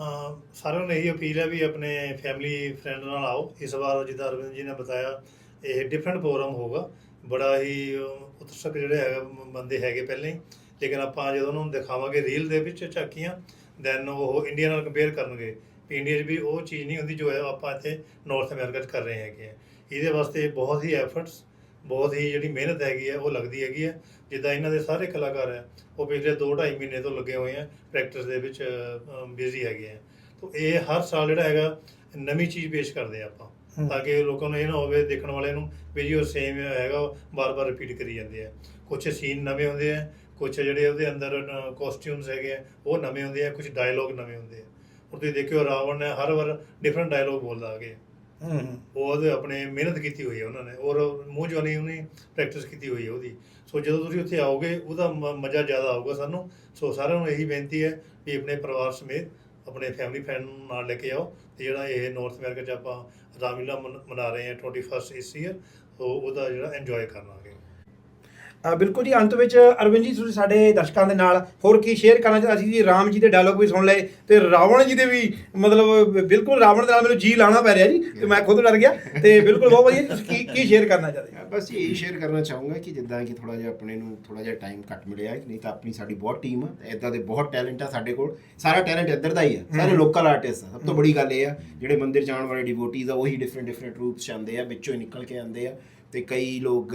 ਆ ਸਾਰਿਆਂ ਨੂੰ ਇਹੀ ਅਪੀਲ ਹੈ ਵੀ ਆਪਣੇ ਫੈਮਿਲੀ ਫਰੈਂਡ ਨਾਲ ਆਓ। ਇਸ ਵਾਰ ਜਿੱਦਾਂ ਅਰਵਿੰਦ ਜੀ ਨੇ ਬਤਾਇਆ ਇਹ ਡਿਫਰੈਂਟ ਪ੍ਰੋਗਰਾਮ ਹੋਊਗਾ। ਬੜਾ ਹੀ ਅਹ, ਉਤਸਕ ਜਿਹੜੇ ਹੈਗਾ ਬੰਦੇ ਹੈਗੇ ਪਹਿਲਾਂ ਹੀ। ਲੇਕਿਨ ਆਪਾਂ ਜਦੋਂ ਉਹਨੂੰ ਦਿਖਾਵਾਂਗੇ ਰੀਲ ਦੇ ਵਿੱਚ ਝਾਕੀਆਂ ਦੈਨ ਉਹ ਇੰਡੀਆ ਨਾਲ ਕੰਪੇਅਰ ਕਰਨਗੇ। ਇੰਡੀਆ 'ਚ ਵੀ ਉਹ ਚੀਜ਼ ਨਹੀਂ ਹੁੰਦੀ ਜੋ ਆਪਾਂ ਇੱਥੇ ਨਾਰਥ ਅਮਰੀਕਾ 'ਚ ਕਰ ਰਹੇ ਹੈਗੇ ਆ। ਇਹਦੇ ਵਾਸਤੇ ਬਹੁਤ ਹੀ ਐਫਰਟਸ ਬਹੁਤ ਹੀ ਜਿਹੜੀ ਮਿਹਨਤ ਹੈਗੀ ਹੈ ਉਹ ਲੱਗਦੀ ਹੈਗੀ ਹੈ ਜਿੱਦਾਂ ਇਹਨਾਂ ਦੇ ਸਾਰੇ ਕਲਾਕਾਰ ਹੈ ਉਹ ਪਿਛਲੇ 2.5 ਮਹੀਨੇ ਤੋਂ ਲੱਗੇ ਹੋਏ ਆ ਪ੍ਰੈਕਟਿਸ ਦੇ ਵਿੱਚ ਬਿਜ਼ੀ ਹੈਗੇ ਆ। ਤਾਂ ਇਹ ਹਰ ਸਾਲ ਜਿਹੜਾ ਹੈਗਾ ਨਵੀਂ ਚੀਜ਼ ਪੇਸ਼ ਕਰਦੇ ਆ ਆਪਾਂ। ਤਾਂ ਕਿ ਲੋਕਾਂ ਨੂੰ ਇਹ ਨਾ ਹੋਵੇ ਦੇਖਣ ਵਾਲੇ ਨੂੰ ਵੀ ਜੀ ਉਹ ਸੇਮ ਹੈਗਾ ਬਾਰ-ਬਾਰ ਰਿਪੀਟ ਕਰੀ ਜਾਂਦੇ ਆ। ਕੁਝ ਸੀਨ ਨਵੇਂ ਹੁੰਦੇ ਆ ਕੁਝ ਜਿਹੜੇ ਉਹਦੇ ਅੰਦਰ ਕਾਸਟਿਊਮਸ ਹੈਗੇ ਆ ਉਹ ਨਵੇਂ ਹੁੰਦੇ ਆ ਕੁਝ ਡਾਇਲੋਗ ਨਵੇਂ ਹੁੰਦੇ ਆ। ਹੁਣ ਤੁਸੀਂ ਦੇਖਿਓ ਰਾਵਣ ਨੇ ਹਰ ਵਾਰ ਡਿਫਰੈਂਟ ਡਾਇਲੋਗ ਬੋਲਦਾ ਆਗੇ ਹੂੰ ਉਹ ਉਹਦੇ ਆਪਣੇ ਮਿਹਨਤ ਕੀਤੀ ਹੋਈ ਹੈ ਉਹਨਾਂ ਨੇ ਔਰ ਮੂੰਹ ਜਵਾਨੀ ਉਹਨੇ ਪ੍ਰੈਕਟਿਸ ਕੀਤੀ ਹੋਈ ਹੈ ਉਹਦੀ। ਸੋ ਜਦੋਂ ਤੁਸੀਂ ਉੱਥੇ ਆਓਗੇ ਉਹਦਾ ਮਜ਼ਾ ਜ਼ਿਆਦਾ ਆਊਗਾ ਸਾਨੂੰ। ਸੋ ਸਾਰਿਆਂ ਨੂੰ ਇਹੀ ਬੇਨਤੀ ਹੈ ਵੀ ਆਪਣੇ ਪਰਿਵਾਰ ਸਮੇਤ ਆਪਣੇ ਫੈਮਿਲੀ ਫਰੈਂਡ ਨੂੰ ਨਾਲ ਲੈ ਕੇ ਆਓ। ਤੇ ਜਿਹੜਾ ਇਹ ਨਾਰਥ ਅਮਰੀਕਾ 'ਚ ਆਪਾਂ ਰਾਮਲੀਲਾ ਮਨ- ਰਹੇ ਹਾਂ 21st ਇਸ ਈਅਰ ਸੋ ਉਹਦਾ ਜਿਹੜਾ ਇੰਜੋਏ ਕਰਨਾਗੇ ਬਿਲਕੁਲ ਜੀ ਅੰਤ ਵਿੱਚ ਅਰਵਿੰਦ ਜੀ ਤੁਸੀਂ ਸਾਡੇ ਦਰਸ਼ਕਾਂ ਦੇ ਨਾਲ ਹੋਰ ਕੀ ਸ਼ੇਅਰ ਕਰਨਾ ਚਾਹੁੰਦੇ ਅਸੀਂ ਜੀ ਰਾਮ ਜੀ ਦੇ ਡਾਇਲੋਗ ਵੀ ਸੁਣ ਲਏ ਤੇ ਰਾਵਣ ਜੀ ਦੇ ਵੀ ਮਤਲਬ ਬਿਲਕੁਲ ਰਾਵਣ ਦੇ ਨਾਲ ਮੈਨੂੰ ਜੀ ਲਾਣਾ ਪੈ ਰਿਹਾ ਜੀ ਤੇ ਮੈਂ ਖੁਦ ਡਰ ਗਿਆ ਤੇ ਬਿਲਕੁਲ ਬਹੁਤ ਵਧੀਆ ਤੁਸੀਂ ਕੀ ਕੀ ਸ਼ੇਅਰ ਕਰਨਾ ਚਾਹਦੇ ਬਸ ਇਹ ਸ਼ੇਅਰ ਕਰਨਾ ਚਾਹੂੰਗਾ ਕਿ ਜਿੱਦਾਂ ਕਿ ਥੋੜਾ ਜਿਹਾ ਆਪਣੇ ਨੂੰ ਥੋੜਾ ਜਿਹਾ ਟਾਈਮ ਘੱਟ ਮਿਲਿਆ ਹੈ ਨਹੀਂ ਤਾਂ ਆਪਣੀ ਸਾਡੀ ਬਹੁਤ ਟੀਮ ਆ ਇਦਾਂ ਦੇ ਬਹੁਤ ਟੈਲੈਂਟ ਆ ਸਾਡੇ ਕੋਲ ਸਾਰਾ ਟੈਲੈਂਟ ਇੱਧਰ ਦਾ ਹੀ ਆ ਸਾਰੇ ਲੋਕਲ ਆਰਟਿਸਟ ਆ। ਸਭ ਤੋਂ ਬੜੀ ਗੱਲ ਇਹ ਆ ਜਿਹੜੇ ਮੰਦਿਰ ਜਾਣ ਵਾਲੇ ਡਿਵੋਟੀਜ਼ ਆ ਉਹੀ ਡਿਫਰੈਂਟ ਡਿਫਰੈਂਟ ਰੂਪਸ ਚ ਆਉਂਦੇ ਆ ਵਿੱਚੋਂ ਹੀ ਨਿਕਲ ਕੇ ਆਉਂਦੇ ਆ। ਤੇ ਕਈ ਲੋਕ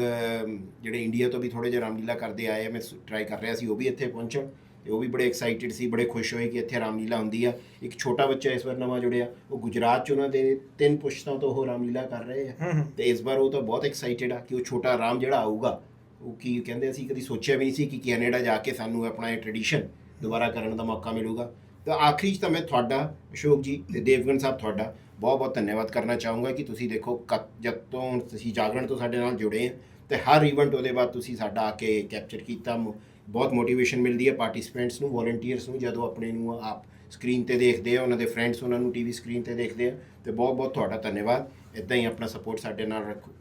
ਜਿਹੜੇ ਇੰਡੀਆ ਤੋਂ ਵੀ ਥੋੜੇ ਜਿਹਾ ਰਾਮਲੀਲਾ ਕਰਦੇ ਆਏ ਆ ਮੈਂ ਟਰਾਈ ਕਰ ਰਿਹਾ ਸੀ ਉਹ ਵੀ ਇੱਥੇ ਪਹੁੰਚਣ ਤੇ ਉਹ ਵੀ ਬੜੇ ਐਕਸਾਈਟਿਡ ਸੀ ਬੜੇ ਖੁਸ਼ ਹੋਏ ਕਿ ਇੱਥੇ ਰਾਮਲੀਲਾ ਹੁੰਦੀ ਆ। ਇੱਕ ਛੋਟਾ ਬੱਚਾ ਇਸ ਵਾਰ ਨਵਾਂ ਜੁੜਿਆ ਉਹ ਗੁਜਰਾਤ ਚ ਉਹਨਾਂ ਦੇ ਤਿੰਨ ਪੁਸ਼ਤਾਂ ਤੋਂ ਉਹ ਰਾਮਲੀਲਾ ਕਰ ਰਹੇ ਆ। ਤੇ ਇਸ ਵਾਰ ਉਹ ਤਾਂ ਬਹੁਤ ਐਕਸਾਈਟਿਡ ਆ ਕਿ ਉਹ ਛੋਟਾ ਰਾਮ ਜਿਹੜਾ ਆਊਗਾ ਉਹ ਕੀ ਕਹਿੰਦੇ ਅਸੀਂ ਕਦੀ ਸੋਚਿਆ ਵੀ ਨਹੀਂ ਸੀ ਕਿ ਕੈਨੇਡਾ ਜਾ ਕੇ ਸਾਨੂੰ ਆਪਣਾ ਇਹ ਟ੍ਰੈਡੀਸ਼ਨ ਦੁਬਾਰਾ ਕਰਨ ਦਾ ਮੌਕਾ ਮਿਲੂਗਾ। ਤਾਂ ਆਖਰੀ 'ਚ ਤਾਂ ਮੈਂ ਤੁਹਾਡਾ ਅਸ਼ੋਕ ਜੀ ਤੇ ਦੇਵਗਨ ਸਾਹਿਬ ਤੁਹਾਡਾ ਬਹੁਤ ਬਹੁਤ ਧੰਨਵਾਦ ਕਰਨਾ ਚਾਹੂੰਗਾ ਕਿ ਤੁਸੀਂ ਦੇਖੋ ਕਦ ਜਦ ਤੋਂ ਤੁਸੀਂ ਜਾਗਰਣ ਤੋਂ ਸਾਡੇ ਨਾਲ ਜੁੜੇ ਆ, ਤੇ ਹਰ ਇਵੈਂਟ ਉਹਦੇ ਬਾਅਦ ਤੁਸੀਂ ਸਾਡਾ ਆ ਕੇ ਕੈਪਚਰ ਕੀਤਾ ਬਹੁਤ ਮੋਟੀਵੇਸ਼ਨ ਮਿਲਦੀ ਹੈ ਪਾਰਟਿਸਿਪੈਂਟਸ ਨੂੰ ਵੋਲੰਟੀਅਰਸ ਨੂੰ, ਜਦੋਂ ਆਪਣੇ ਨੂੰ ਆਪ ਸਕਰੀਨ ਤੇ ਦੇਖਦੇ ਆ, ਉਹਨਾਂ ਦੇ ਫਰੈਂਡਸ ਉਹਨਾਂ ਨੂੰ ਟੀਵੀ ਸਕਰੀਨ ਤੇ ਦੇਖਦੇ ਆ, ਤੇ ਬਹੁਤ ਬਹੁਤ ਤੁਹਾਡਾ ਧੰਨਵਾਦ। ਇਦਾਂ ਹੀ ਆਪਣਾ ਸਪੋਰਟ ਸਾਡੇ ਨਾਲ ਰੱਖੋ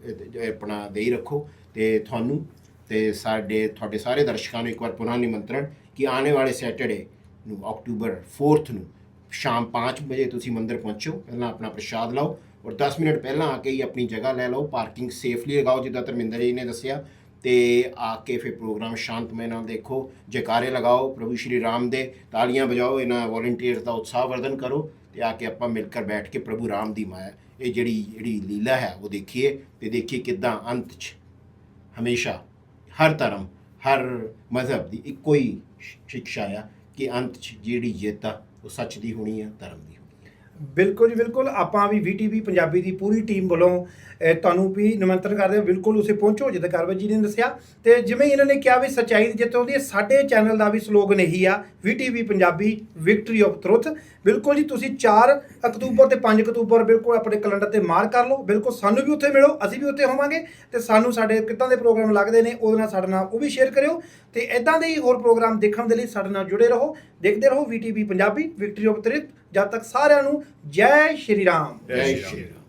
ਆਪਣਾ ਦੇਈ ਰੱਖੋ, ਤੇ ਤੁਹਾਨੂੰ, ਤੇ ਸਾਡੇ, ਤੁਹਾਡੇ ਸਾਰੇ ਦਰਸ਼ਕਾਂ ਨੂੰ ਇੱਕ ਵਾਰ ਪੁਨः ਨਿਮੰਤਰਣ ਕਿ ਆਉਣ ਵਾਲੇ ਸੈਟਰਡੇ ਨੂੰ ਅਕਤੂਬਰ 4th ਨੂੰ ਸ਼ਾਮ 5 ਵਜੇ ਤੁਸੀਂ ਮੰਦਿਰ ਪਹੁੰਚੋ, ਪਹਿਲਾਂ ਆਪਣਾ ਪ੍ਰਸ਼ਾਦ ਲਓ ਔਰ 10 ਮਿੰਟ ਪਹਿਲਾਂ ਆ ਕੇ ਹੀ ਆਪਣੀ ਜਗ੍ਹਾ ਲੈ ਲਓ ਪਾਰਕਿੰਗ ਸੇਫਲੀ ਲਗਾਓ ਜਿੱਦਾਂ ਧਰਮਿੰਦਰ ਜੀ ਨੇ ਦੱਸਿਆ। ਤੇ ਆ ਕੇ ਫਿਰ ਪ੍ਰੋਗਰਾਮ ਸ਼ਾਂਤਮਈ ਨਾਲ ਦੇਖੋ, ਜੈਕਾਰੇ ਲਗਾਓ, ਪ੍ਰਭੂ ਸ਼੍ਰੀ ਰਾਮ ਦੇ ਤਾਲੀਆਂ ਵਜਾਓ, ਇਹਨਾਂ ਵੋਲੰਟੀਅਰਸ ਦਾ ਉਤਸ਼ਾਹ ਵਰਧਨ ਕਰੋ ਤੇ ਆ ਕੇ ਆਪਾਂ ਮਿਲ ਕੇ ਬੈਠ ਕੇ ਪ੍ਰਭੂ ਰਾਮ ਦੀ ਮਾਇਆ, ਇਹ ਜਿਹੜੀ ਜਿਹੜੀ ਲੀਲਾ ਹੈ ਉਹ ਦੇਖੀਏ ਤੇ ਦੇਖੀਏ ਕਿਦਾਂ ਅੰਤ 'ਚ ਹਮੇਸ਼ਾ ਹਰ ਧਰਮ, ਹਰ ਮਜ਼ਹਬ ਦੀ ਇੱਕੋ ਹੀ ਸ਼- ਸਿੱਖਿਆ ਆ ਕਿ ਅੰਤ 'ਚ ਜਿਹੜੀ ਜੇਤਾ ਉਹ ਸੱਚ ਦੀ ਹੋਣੀ ਆ ਧਰਮ ਦੀ ਹੋਣੀ ਆ ਬਿਲਕੁਲ ਜੀ, ਬਿਲਕੁਲ। ਆਪਾਂ ਵੀ ਵੀਟੀਵੀ ਪੰਜਾਬੀ ਦੀ ਪੂਰੀ ਟੀਮ ਵੱਲੋਂ ਤੁਹਾਨੂੰ ਵੀ ਨਿਮੰਤਰਣ ਕਰਦੇ ਹਾਂ। ਬਿਲਕੁਲ ਉਸੇ ਪਹੁੰਚੋ, ਜਿੱਦਾਂ ਕਰਵਤ ਜੀ ਨੇ ਦੱਸਿਆ। ਤੇ ਜਿਵੇਂ ਇਹਨਾਂ ਨੇ ਕਿਹਾ ਵੀ ਸੱਚਾਈ ਦੀ ਜਿੱਤ ਹੁੰਦੀ ਹੈ, ਸਾਡੇ ਚੈਨਲ ਦਾ ਵੀ ਸਲੋਗਨ ਇਹੀ ਆ VTV Punjabi victory of truth ਬਿਲਕੁਲ ਜੀ, ਤੁਸੀਂ 4 ਅਕਤੂਬਰ ਤੇ 5 ਅਕਤੂਬਰ ਬਿਲਕੁਲ ਆਪਣੇ ਕੈਲੰਡਰ ਤੇ ਮਾਰ ਕਰ ਲਓ। ਬਿਲਕੁਲ ਸਾਨੂੰ ਵੀ ਉੱਥੇ ਮਿਲੋ, ਅਸੀਂ ਵੀ ਉੱਥੇ ਹੋਵਾਂਗੇ। ਤੇ ਸਾਨੂੰ ਸਾਡੇ ਕਿੱਦਾਂ ਦੇ ਪ੍ਰੋਗਰਾਮ ਲੱਗਦੇ ਨੇ, ਉਹਦੇ ਨਾਲ ਸਾਡੇ ਨਾਲ ਉਹ ਵੀ ਸ਼ੇਅਰ ਕਰਿਓ। ਤੇ ਇਦਾਂ ਦੇ ਹੀ ਹੋਰ ਪ੍ਰੋਗਰਾਮ ਦੇਖਣ ਦੇ ਲਈ ਸਾਡੇ ਨਾਲ ਜੁੜੇ ਰਹੋ। ਦੇਖਦੇ ਰਹੋ VTV Punjabi victory of truth ਜਦ ਤੱਕ ਸਾਰਿਆਂ ਨੂੰ ਜੈ ਸ਼੍ਰੀ ਰਾਮ। ਜੈ ਸ਼੍ਰੀ ਰਾਮ।